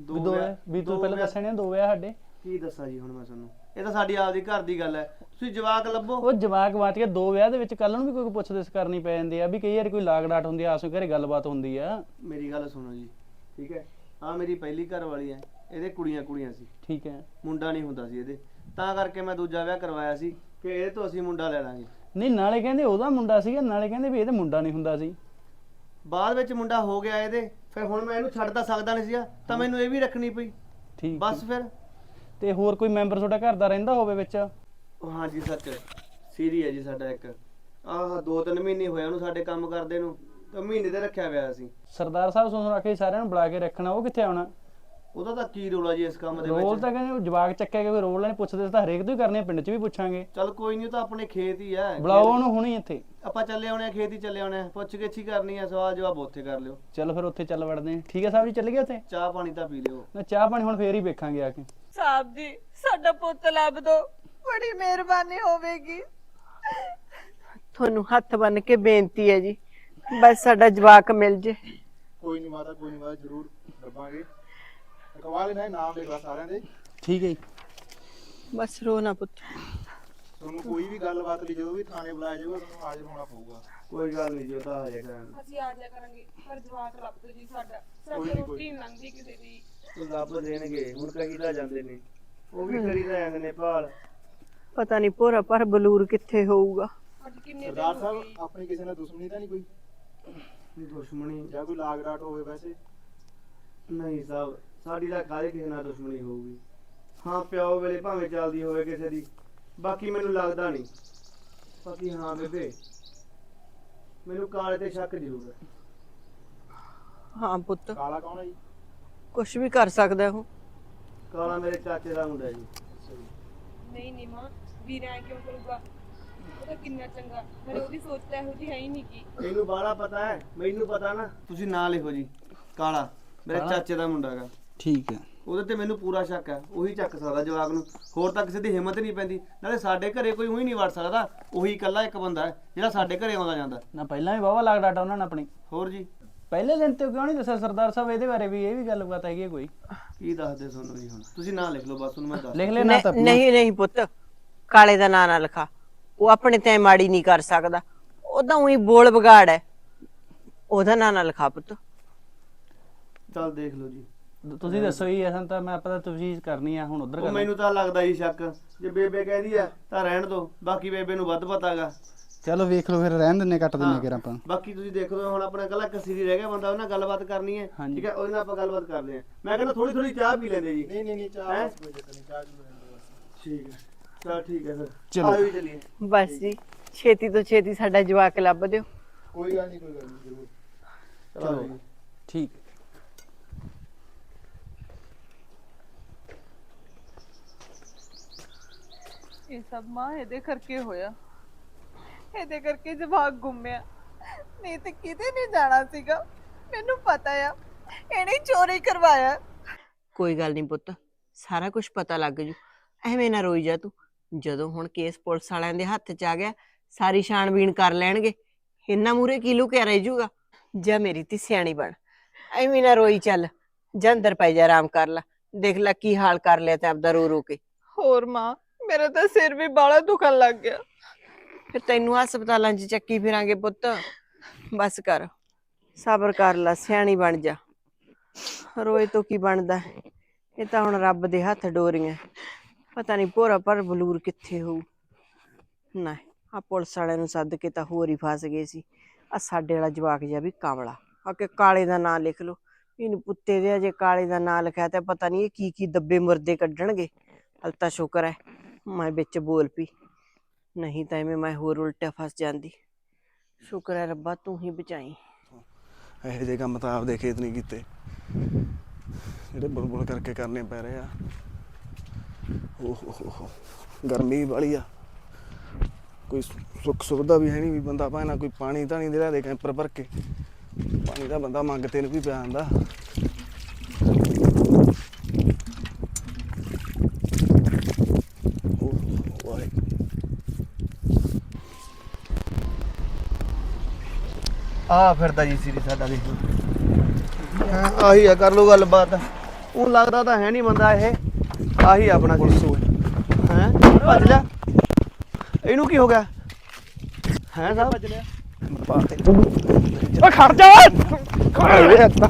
ਦੋ ਦੋ ਵੀ ਤੂੰ ਪਹਿਲਾਂ ਦੱਸਣੇ ਦੋ ਵਿਆਹ ਸਾਡੇ। ਕੀ ਦੱਸਾਂ ਜੀ ਹੁਣ ਮੈਂ ਤੁਹਾਨੂੰ? ਇਹ ਤਾਂ ਸਾਡੀ ਆਪਦੀ ਘਰ ਦੀ ਗੱਲ ਹੈ। ਤੁਸੀਂ ਜਵਾਕ ਲੱਭੋ। ਉਹ ਜਵਾਕ ਬਾਤ ਕੇ ਦੋ ਵਿਆਹ ਦੇ ਵਿੱਚ ਕੱਲ ਨੂੰ ਵੀ ਕੋਈ ਪੁੱਛਦਿਸ ਕਰਨੀ ਪੈ ਜਾਂਦੀ ਆ ਵੀ ਕਈ ਵਾਰ ਕੋਈ ਲਾਗ ਡਾਟ ਹੁੰਦੀ ਆ ਆਸੂ ਘਰੇ ਗੱਲਬਾਤ ਹੁੰਦੀ ਆ। ਮੇਰੀ ਗੱਲ ਸੁਣੋ ਜੀ। ਠੀਕ ਹੈ? ਆ ਮੇਰੀ ਪਹਿਲੀ ਘਰ ਵਾਲੀ ਹੈ। ਇਹਦੇ ਕੁੜੀਆਂ ਕੁੜੀਆਂ ਸੀ। ਠੀਕ ਹੈ। ਮੁੰਡਾ ਨਹੀਂ ਹੁੰਦਾ ਸੀ ਇਹਦੇ। ਤਾਂ ਕਰਕੇ ਮੈਂ ਦੂਜਾ ਵਿਆਹ ਕਰਵਾਇਆ ਸੀ ਕਿ ਇਹਦੇ ਤੋਂ ਅਸੀਂ ਮੁੰਡਾ ਲੈ ਲਾਂਗੇ। ਨਹੀਂ ਨਾਲੇ ਕਹਿੰਦੇ ਉਹਦਾ ਮੁੰਡਾ ਸੀਗਾ ਨਾਲੇ ਕਹਿੰਦੇ ਵੀ ਇਹਦੇ ਮੁੰਡਾ ਨਹੀਂ ਹੁੰਦਾ ਸੀ। ਬਾਅਦ ਵਿੱਚ ਮੁੰਡਾ ਹੋ ਗਿਆ ਇਹਦੇ ਫਿਰ ਹੁਣ ਮੈਂ ਇਹਨੂੰ ਛੱਡ ਤਾਂ ਸਕਦਾ ਨਹੀਂ ਸੀਗਾ ਤਾਂ ਮੈਨੂੰ ਇਹ ਵੀ ਰੱਖਣੀ ਪਈ। ਠੀਕ। ਬਸ ਫਿਰ। ਤੇ ਹੋਰ ਕੋਈ ਮੈਂਬਰ ਤੁਹਾਡਾ ਘਰ ਦਾ ਰਹਿੰਦਾ ਹੋਵੇ ਵਿੱਚ? ਉਹ ਹਾਂ ਜੀ ਸੱਚ। ਸੀਰੀ ਹੈ ਜੀ ਸਾਡਾ ਇੱਕ। ਆਹ ਦੋ ਤਿੰਨ ਮਹੀਨੇ ਹੋਏ ਉਹਨੂੰ ਸਾਡੇ ਕੰਮ ਕਰਦੇ ਨੂੰ ਤਾਂ ਮਹੀਨੇ ਤੇ ਰੱਖਿਆ ਹੋਇਆ ਸੀ ਸਰਦਾਰ ਸਾਹਿਬ ਤੁਹਾਨੂੰ ਆਖੇ ਸਾਰਿਆਂ ਨੂੰ ਬੁਲਾ ਕੇ ਰੱਖਣਾ ਉਹ ਕਿੱਥੇ ਆਉਣਾ? ਉਹਦਾ ਤਾਂ ਕੀ ਰੋਲ ਆ ਜੀ ਇਸ ਕੰਮ ਦੇ ਰੋਲ ਵਿੱਚ? ਤਾਂ ਕਹਿੰਦੇ ਉਹ ਜਵਾਕ ਚੱਕਿਆ ਗਿਆ ਕੋਈ ਰੋਲ ਨਹੀਂ ਪੁੱਛਦੇ ਤਾਂ ਹਰੇਕ ਤੋਂ ਹੀ ਕਰਨੇ ਆ, ਪਿੰਡ 'ਚ ਵੀ ਪੁੱਛਾਂਗੇ। ਚੱਲ ਕੋਈ ਨਹੀਂ ਉਹ ਤਾਂ ਆਪਣੇ ਖੇਤ ਹੀ ਆ ਬੁਲਾਓ ਉਹਨੂੰ ਹੁਣੀ ਇੱਥੇ। ਆਪਾਂ ਚੱਲੇ ਆਉਣੇ ਆ ਖੇਤ ਹੀ ਚੱਲੇ ਆਉਣੇ ਆ ਪੁੱਛ ਗਿੱਛ ਹੀ ਕਰਨੀ ਆ ਸਵਾਲ ਜਵਾਬ ਉੱਥੇ ਕਰ ਲਿਓ। ਚਲੋ ਫਿਰ ਉੱਥੇ ਚੱਲ ਵੜਦੇ ਹਾਂ। ਠੀਕ ਹੈ ਸਾਹਿਬ ਜੀ ਚੱਲ ਗਏ ਉੱਥੇ? ਚਾਹ ਪਾਣੀ ਤਾਂ ਪੀ ਲਿਓ। ਨਾ ਚਾਹ ਪਾਣੀ ਹੁਣ ਫੇਰ ਹੀ ਵੇਖਾਂਗੇ ਆ ਕੇ। ਸਾਹਿਬ ਜੀ ਸਾਡਾ ਪੁੱਤ ਲੱਭ ਦੋ। ਬੜੀ ਮਿਹਰਬਾਨੀ ਹੋਵੇਗੀ। ਤੁਹਾਨੂੰ ਹੱਥ ਬੰਨ ਕੇ ਬੇਨਤੀ ਹੈ ਜੀ ਬਸ ਸਾਡਾ ਜਵਾਕ ਮਿਲ ਜੇ। ਕੋਈ ਨਹੀਂ ਮਾਤਾ ਕੋਈ ਨਹੀਂ ਮਾਤਾ ਜ਼ਰੂਰ ਲੱਭਾਂਗੇ। ਅਕਵਾਲ ਇਹਨਾਂ ਦੇ ਨਾਮ ਲਿਖ ਲਾ ਸਾਰਿਆਂ ਦੇ। ਠੀਕ ਹੈ ਜੀ। ਬਸ ਰੋ ਨਾ ਪੁੱਤ। ਤੁਹਾਨੂੰ ਕੋਈ ਵੀ ਗੱਲਬਾਤ ਲਈ ਜਦੋਂ ਵੀ ਥਾਣੇ ਬੁਲਾਇਆ ਜਾਊਗਾ ਤੁਹਾਨੂੰ ਹਾਜ਼ਰ ਹੋਣਾ ਪਊਗਾ। ਕੋਈ ਗੱਲ ਨਹੀਂ ਜੀ ਉਹ ਤਾਂ ਆ ਜਾਏਗਾ ਅਸੀਂ ਆ ਜਾ ਕਰਾਂਗੇ ਪਰ ਜਵਾਕ ਲੱਭ ਦੋ ਜੀ ਸਾਡਾ। ਕੋਈ ਸਾਡੀ ਨੀ, ਕੋਈ ਰੋਟੀ ਨੀ। ਲੰਘਦੀ ਕਿਸੇ ਦੀ। ਉਹ ਰੱਬ ਦੇਣਗੇ ਹੁਣ ਕਹੀ ਤਾਂ ਜਾਂਦੇ ਨੇ। ਉਹ ਵੀ ਕਰੀ ਤਾਂ ਜਾਂਦੇ ਨੇ ਭਾਲ। ਪਤਾ ਨਹੀਂ ਭੋਰਾ ਪਰ ਬਲੂਰ ਕਿੱਥੇ ਹੋਊਗਾ। ਅੱਜ ਕਿੰਨੇ ਦਿਨ ਸਰਦਾਰ ਹੋ ਸਾਹਿਬ ਆਪਣੀ ਕਿਸੇ ਨਾਲ ਦੁਸ਼ਮਣੀ ਤਾਂ ਨਹੀਂ ਕੋਈ? ਨਹੀਂ ਦੁਸ਼ਮਣੀ। ਜਾਂ ਕੋਈ ਲਾਗ ਡਾਟ ਹੋਵੇ ਵੈਸੇ? ਨਹੀਂ ਸਾਹਿਬ ਸਾਡੀ ਤਾਂ ਕਾਹਦੇ ਕਿਸੇ ਨਾਲ ਦੁਸ਼ਮਣੀ ਹੋਊਗੀ? ਹਾਂ ਪਿਓ ਵੇਲੇ ਭਾਵੇਂ ਚੱਲਦੀ ਹੋਵੇ ਕਿਸੇ ਦੀ ਬਾਕੀ ਮੈਨੂੰ ਲੱਗਦਾ ਨਹੀਂ। ਬਾਕੀ ਹਾਂ ਬੇਬੇ ਮੈਨੂੰ ਕਾਲੇ ਤੇ ਸ਼ੱਕ ਜ਼ਰੂਰ ਹੈ। ਹਾਂ ਪੁੱਤ। ਕਾਲਾ ਕੌਣ ਹੈ ਜੀ? ਕੁਝ ਵੀ ਕਰ ਸਕਦਾ ਉਹ। ਕਾਲਾ ਮੇਰੇ ਚਾਚੇ ਦਾ ਮੁੰਡਾ ਜੀ। ਨਹੀਂ ਨਹੀਂ ਮਾਂ ਵੀਰ ਕਿਉਂ ਕਰੂਗਾ? ਉਹ ਤਾਂ ਕਿੰਨਾ ਚੰਗਾ। ਪਰ ਉਹਦੀ ਸੋਚ ਤਾਂ ਇਹੋ ਹੈ ਹੀ ਨਹੀਂ ਕੀ ਇਹਨੂੰ ਬਾਹਲਾ ਪਤਾ ਹੈ ਮੈਨੂੰ ਪਤਾ ਨਾ। ਤੁਸੀਂ ਨਾਂ ਲਿਖੋ ਜੀ ਕਾਲਾ ਮੇਰੇ? ਚਾਚੇ ਦਾ ਮੁੰਡਾ ਹੈਗਾ। ਠੀਕ ਹੈ। ਉਹਦੇ ਤੇ ਮੈਨੂੰ ਪੂਰਾ ਸ਼ੱਕ ਹੈ ਉਹੀ ਚੱਕ ਸਕਦਾ ਜਵਾਕ ਨੂੰ। ਹੋਰ ਤਾਂ ਕਿਸੇ ਦੀ ਹਿੰਮਤ ਨਹੀਂ ਪੈਂਦੀ। ਨਾਲੇ ਸਾਡੇ ਘਰੇ ਕੋਈ ਉਹੀ ਨਹੀਂ ਵੜ ਸਕਦਾ ਉਹੀ ਇਕੱਲਾ ਇੱਕ ਬੰਦਾ ਹੈ ਜਿਹੜਾ ਸਾਡੇ ਘਰੇ ਆਉਂਦਾ ਜਾਂਦਾ। ਨਾ ਪਹਿਲਾਂ ਵੀ ਵਾਵਾ ਲਾਗ ਡਾਟਾ ਉਹਨਾਂ ਨੇ ਆਪਣੀ। ਹੋਰ ਜੀ? ਪਹਿਲੇ ਦਿਨ ਤੇ ਕਿਉਂ ਨਹੀਂ ਦੱਸਿਆ ਸਰਦਾਰ ਸਾਹਿਬ ਇਹਦੇ ਬਾਰੇ ਵੀ ਇਹ ਵੀ ਗੱਲਬਾਤ ਹੈਗੀ ਹੈ ਕੋਈ? ਕੀ ਦੱਸਦੇ ਤੁਹਾਨੂੰ ਜੀ ਹੁਣ? ਤੁਸੀਂ ਨਾਂ ਲਿਖ ਲਓ ਬਸ ਉਹਨੂੰ ਮੈਂ ਦੱਸ ਲਿਖ ਲੈਣਾ ਤਾਂ ਨਹੀਂ ਨਹੀਂ ਨਹੀਂ ਪੁੱਤ ਕਾਲੇ ਦਾ ਨਾਂ ਨਾ ਲਿਖਾ। ਉਹ ਆਪਣੇ ਤੇ ਮਾੜੀ ਨਹੀਂ ਕਰ ਸਕਦਾ। ਉਹ ਤਾਂ ਉਹੀ ਬੋਲ ਵਿਗਾੜ ਹੈ। ਉਹਦਾ ਨਾਂ ਨਾ ਲਿਖਾ ਪੁੱਤ। ਚੱਲ ਦੇਖ ਲਓ ਜੀ। ਤੁਸੀਂ ਦੱਸੋ ਜੀ ਅਸਾਂ ਤਾਂ ਮੈਂ ਆਪਾਂ ਤਾਂ ਤਫਸੀਲ ਕਰਨੀ ਆ ਹੁਣ ਉਧਰ ਉਹ ਮੈਨੂੰ ਤਾਂ ਲੱਗਦਾ ਜੀ ਸ਼ੱਕ। ਜੇ ਬੇਬੇ ਕਹਿੰਦੀ ਆ ਤਾਂ ਰਹਿਣ ਦਿਓ ਬਾਕੀ ਬੇਬੇ ਨੂੰ ਵੱਧ ਪਤਾਗਾ ਚਲੋ ਵੇਖ ਲਓ ਫਿਰ ਰਹਿਣ ਦਿੰਨੇ ਕੱਟ ਦਿੰਨੇ ਕਿਰ ਆਪਾਂ। ਬਾਕੀ ਤੁਸੀਂ ਦੇਖ ਲਓ ਹੁਣ ਆਪਣਾ ਕੱਲਾ ਕਸੀਰੀ ਰਹਿ ਗਿਆ ਬੰਦਾ ਉਹਨਾਂ ਨਾਲ ਗੱਲਬਾਤ ਕਰਨੀ ਹੈ। ਹਾਂਜੀ। ਠੀਕ ਹੈ ਉਹਦੇ ਨਾਲ ਆਪਾਂ ਗੱਲਬਾਤ ਕਰਦੇ ਹਾਂ। ਮੈਂ ਕਹਿੰਦਾ ਥੋੜੀ ਥੋੜੀ ਚਾਹ ਪੀ ਲੈਂਦੇ ਜੀ। ਨਹੀਂ ਨਹੀਂ ਨਹੀਂ ਚਾਹ ਹੈਂ? ਕੋਈ ਚੱਕਰ ਨਹੀਂ ਚਾਹ ਜੂ ਠੀਕ ਹੈ। ਚਲ ਠੀਕ ਹੈ ਫਿਰ। ਚਲੋ। ਜੀ ਚਲੀਏ। ਬਸ ਜੀ ਛੇਤੀ ਤੋਂ ਛੇਤੀ ਸਾਡਾ ਜਵਾਕ ਲੱਭ ਦਿਓ। ਕੋਈ ਗੱਲ ਨਹੀਂ ਕੋਈ ਗੱਲ ਨਹੀਂ ਜ਼ਰੂਰ। ਚਲੋ। ਜੀ ਠੀਕ। ਇਹ ਸਭ ਮਾਂ ਇਹਦੇ ਕਰਕੇ ਹੋਇਆ। ਇਹਦੇ ਕਰਕੇ ਜਵਾਕ ਗੁੰਮਿਆ। ਨਹੀਂ ਤੇ ਕਿਤੇ ਨਹੀਂ ਜਾਣਾ ਸੀਗਾ। ਮੈਨੂੰ ਪਤਾ ਆ ਇਹਨੇ ਚੋਰੀ ਕਰਵਾਇਆ। ਕੋਈ ਗੱਲ ਨਹੀਂ ਪੁੱਤ ਸਾਰਾ ਕੁਝ ਪਤਾ ਲੱਗ ਜੂ। ਐਵੇਂ ਨਾ ਰੋਈ ਜਾ ਤੂੰ। ਜਦੋਂ ਹੁਣ ਕੇਸ ਪੁਲਿਸ ਵਾਲਿਆਂ ਦੇ ਹੱਥ 'ਚ ਆ ਗਿਆ ਸਾਰੀ ਛਾਣਬੀਣ ਕਰ ਲੈਣਗੇ। ਇੰਨਾ ਮੂਰੇ ਕੀ ਲੁਕਿਆ ਰਹਿ ਜੂਗਾ? ਜਾ ਮੇਰੀ ਤੀ ਸਿਆਣੀ ਬਣ। ਐਵੇਂ ਨਾ ਰੋਈ ਚੱਲ। ਜਾ ਅੰਦਰ ਪੈ ਜਾ ਆਰਾਮ ਕਰ ਲੈ। ਦੇਖ ਲੈ ਕੀ ਹਾਲ ਕਰ ਲਿਆ ਤੇ ਆਪਦਾ ਰੋ ਰੋ ਕੇ। ਹੋਰ ਮਾਂ ਮੇਰਾ ਤਾਂ ਸਿਰ ਵੀ ਬਾਲਾ ਦੁਖਣ ਲੱਗ ਗਿਆ। ਫਿਰ ਤੈਨੂੰ ਹਸਪਤਾਲਾਂ 'ਚ ਚੱਕੀ ਫਿਰਾਂਗੇ ਪੁੱਤ। ਬਸ ਕਰ, ਸਬਰ ਕਰ ਲੈ, ਸਿਆਣੀ ਬਣ ਜਾ। ਰੋਏ ਤੋਂ ਕੀ ਬਣਦਾ? ਇਹ ਤਾਂ ਹੁਣ ਰੱਬ ਦੇ ਹੱਥ ਡੋਰੀਆਂ। ਪਤਾ ਨਹੀਂ ਭੋਰਾ ਪਰ ਬਲੂਰ ਕਿੱਥੇ ਹੋਊ। ਨਾ ਆ ਪੁਲਿਸ ਵਾਲਿਆਂ ਨੂੰ ਸੱਦ ਕੇ ਤਾਂ ਹੋਰ ਹੀ ਫਸ ਗਏ ਸੀ। ਆ ਸਾਡੇ ਵਾਲਾ ਜਵਾਕ ਜਿਹਾ ਵੀ ਕਾਮਲਾ ਆ ਕੇ ਕਾਲੇ ਦਾ ਨਾਂ ਲਿਖ ਲਓ। ਇਹਨੂੰ ਪੁੱਤੇ ਦੇ ਅਜੇ ਕਾਲੇ ਦਾ ਨਾਂ ਲਿਖਿਆ ਤਾਂ ਪਤਾ ਨਹੀਂ ਇਹ ਕੀ ਕੀ ਦੱਬੇ ਮੁਰਦੇ ਕੱਢਣਗੇ। ਹਲ ਤਾਂ ਸ਼ੁਕਰ ਹੈ। ਮੈਂ ਵਿੱਚ ਬੋਲ ਪਈ। ਨਹੀਂ ਤਾਂ ਐਵੇਂ ਮੈਂ ਹੋਰ ਉਲਟਾ ਫਸ ਜਾਂਦੀ। ਸ਼ੁਕਰ ਹੈ ਰੱਬਾ, ਤੂੰ ਹੀ ਬਚਾਈ। ਇਹੋ ਜਿਹੇ ਕੰਮ ਤਾਂ ਆਪਦੇ ਖੇਤ ਨਹੀਂ ਕੀਤੇ। ਜਿਹੜੇ ਬੁਲਬੁਲ ਕਰਕੇ ਕਰਨੇ ਪੈ ਰਹੇ ਆ। ਓਹ ਹੋ ਹੋ ਹੋ ਗਰਮੀ ਵਾਲੀ ਆ। ਕੋਈ ਸੁੱਖ ਸੁਵਿਧਾ ਵੀ ਹੈ ਨਹੀਂ ਵੀ ਬੰਦਾ ਭਾਵੇਂ ਕੋਈ ਪਾਣੀ ਤਾਂ ਨਹੀਂ ਦੇ ਦੇ ਕੈਂਪਰ ਭਰ ਕੇ। ਪਾਣੀ ਦਾ ਬੰਦਾ ਮੰਗਤੇ ਨੂੰ ਵੀ ਪਿਆ ਜਾਂਦਾ ਓਹ ਵਾਹਿਗੁਰੂ ਆ ਫਿਰਦਾ ਜੀ ਸੀਰੀ ਸਾਡਾ ਦੇਖ ਲਓ। ਹਾਂ, ਆਹੀ ਆ ਕਰ ਲਓ ਗੱਲਬਾਤ। ਉਹ ਲੱਗਦਾ ਤਾਂ ਹੈ ਨਹੀਂ ਬੰਦਾ ਇਹ। ਆਹੀ ਆਪਣਾ ਸੀ ਹੈ? ਭੱਜ ਲਿਆ ਇਹਨੂੰ ਕੀ ਹੋ ਗਿਆ? ਹੈ ਸਾਹਿਬ? ਭੱਜ ਲਿਆ ਓ ਖੜ ਜਾ ਖਾਲੇ ਤਾਂ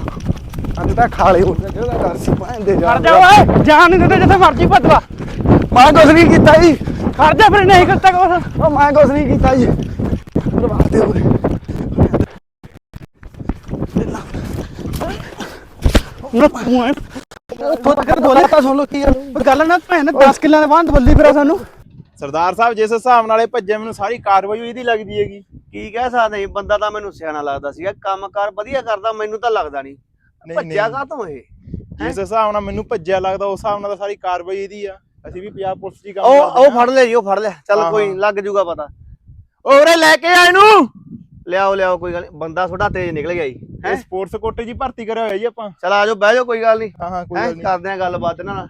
ਅੱਜ ਤਾਂ ਖਾਲੇ ਹੋ ਗਏ ਜਿਹੜਾ ਡਰ ਸੀ ਦੇ ਖੜ ਜਾ ਓਏ! ਜਾਨ ਨਹੀਂ ਦਿੰਦੇ ਜਿੱਥੇ ਮਰਜ਼ੀ ਭੱਜਵਾ ਮੈਂ ਕੁਛ ਨਹੀਂ ਕੀਤਾ ਜੀ। ਖੜ ਜਾ ਫਿਰ ਨਹੀਂ ਕਰਤਾ ਕੁਛ ਉਹ ਮੈਂ ਕੁਛ ਨਹੀਂ ਕੀਤਾ ਜੀ। ਬਰਬਾਦ ਦੇ ਹੋਏ ਤੂੰ ਐ। ਉੱਥੋਂ ਤੱਕ ਬੋਲਿਆ ਤਾਂ ਸੁਣ ਲੋ ਕੀ ਗੱਲ ਉਹ ਗੱਲ ਨਾ ਭੈਣ 10 ਕਿੱਲਿਆਂ ਦੇ ਬਾਂਧ ਬੱਲੀ ਫਿਰਾ ਸਾਨੂੰ। ਸਰਦਾਰ ਸਾਹਿਬ ਜਿਸ ਹਿਸਾਬ ਨਾਲ ਇਹ ਭੱਜੇ ਮੈਨੂੰ ਸਾਰੀ ਕਾਰਵਾਈ ਇਹਦੀ ਲੱਗਦੀ ਹੈਗੀ। ਕੀ ਕਹਿ ਸਕਦੇ ਜੀ ਬੰਦਾ ਤਾਂ ਮੈਨੂੰ ਸਿਆਣਾ ਲੱਗਦਾ ਸੀਗਾ। ਕੰਮਕਾਰ ਵਧੀਆ ਕਰਦਾ ਮੈਨੂੰ ਤਾਂ ਲੱਗਦਾ ਨਹੀਂ। ਨਹੀਂ, ਭੱਜਿਆ। ਕਾਹਤੋਂ ਇਹ? ਜਿਸ ਹਿਸਾਬ ਨਾਲ ਮੈਨੂੰ ਭੱਜਿਆ ਲੱਗਦਾ ਉਸ ਹਿਸਾਬ ਨਾਲ ਤਾਂ ਸਾਰੀ ਕਾਰਵਾਈ ਇਹਦੀ ਆ। ਅਸੀਂ ਵੀ ਪੰਜਾਬ ਪੁਲਿਸ ਦੀ ਕੰਮ ਉਹ ਫੜ ਲਿਆ ਜੀ ਉਹ ਫੜ ਲਿਆ ਚੱਲ ਹਾਂ, ਕੋਈ ਹਾਂ। ਲੱਗ ਜੂਗਾ ਪਤਾ। ਓਰੇ ਲੈ ਕੇ ਆ ਇਹਨੂੰ। ਲਿਆਓ ਲਿਆਓ ਕੋਈ ਗੱਲ ਨੀ। ਬੰਦਾ ਥੋੜਾ ਤੇਜ਼ ਨਿਕਲ ਗਿਆ ਜੀ। ਆ ਹੈ? ਸਪੋਰਟਸ ਕੋਟੇ ਜੀ ਭਰਤੀ ਕਰਿਆ ਹੋਇਆ ਜੀ ਆਪਾਂ। ਚਲ ਆਜੋ ਬਹਿ ਜਾਓ ਕੋਈ ਗੱਲ ਨਹੀਂ ਹਾਂ ਹਾਂ ਕੋਈ ਗੱਲ ਨਹੀਂ ਕਰਦੇ ਆ ਗੱਲਬਾਤ ਇਹਨਾਂ ਨਾਲ।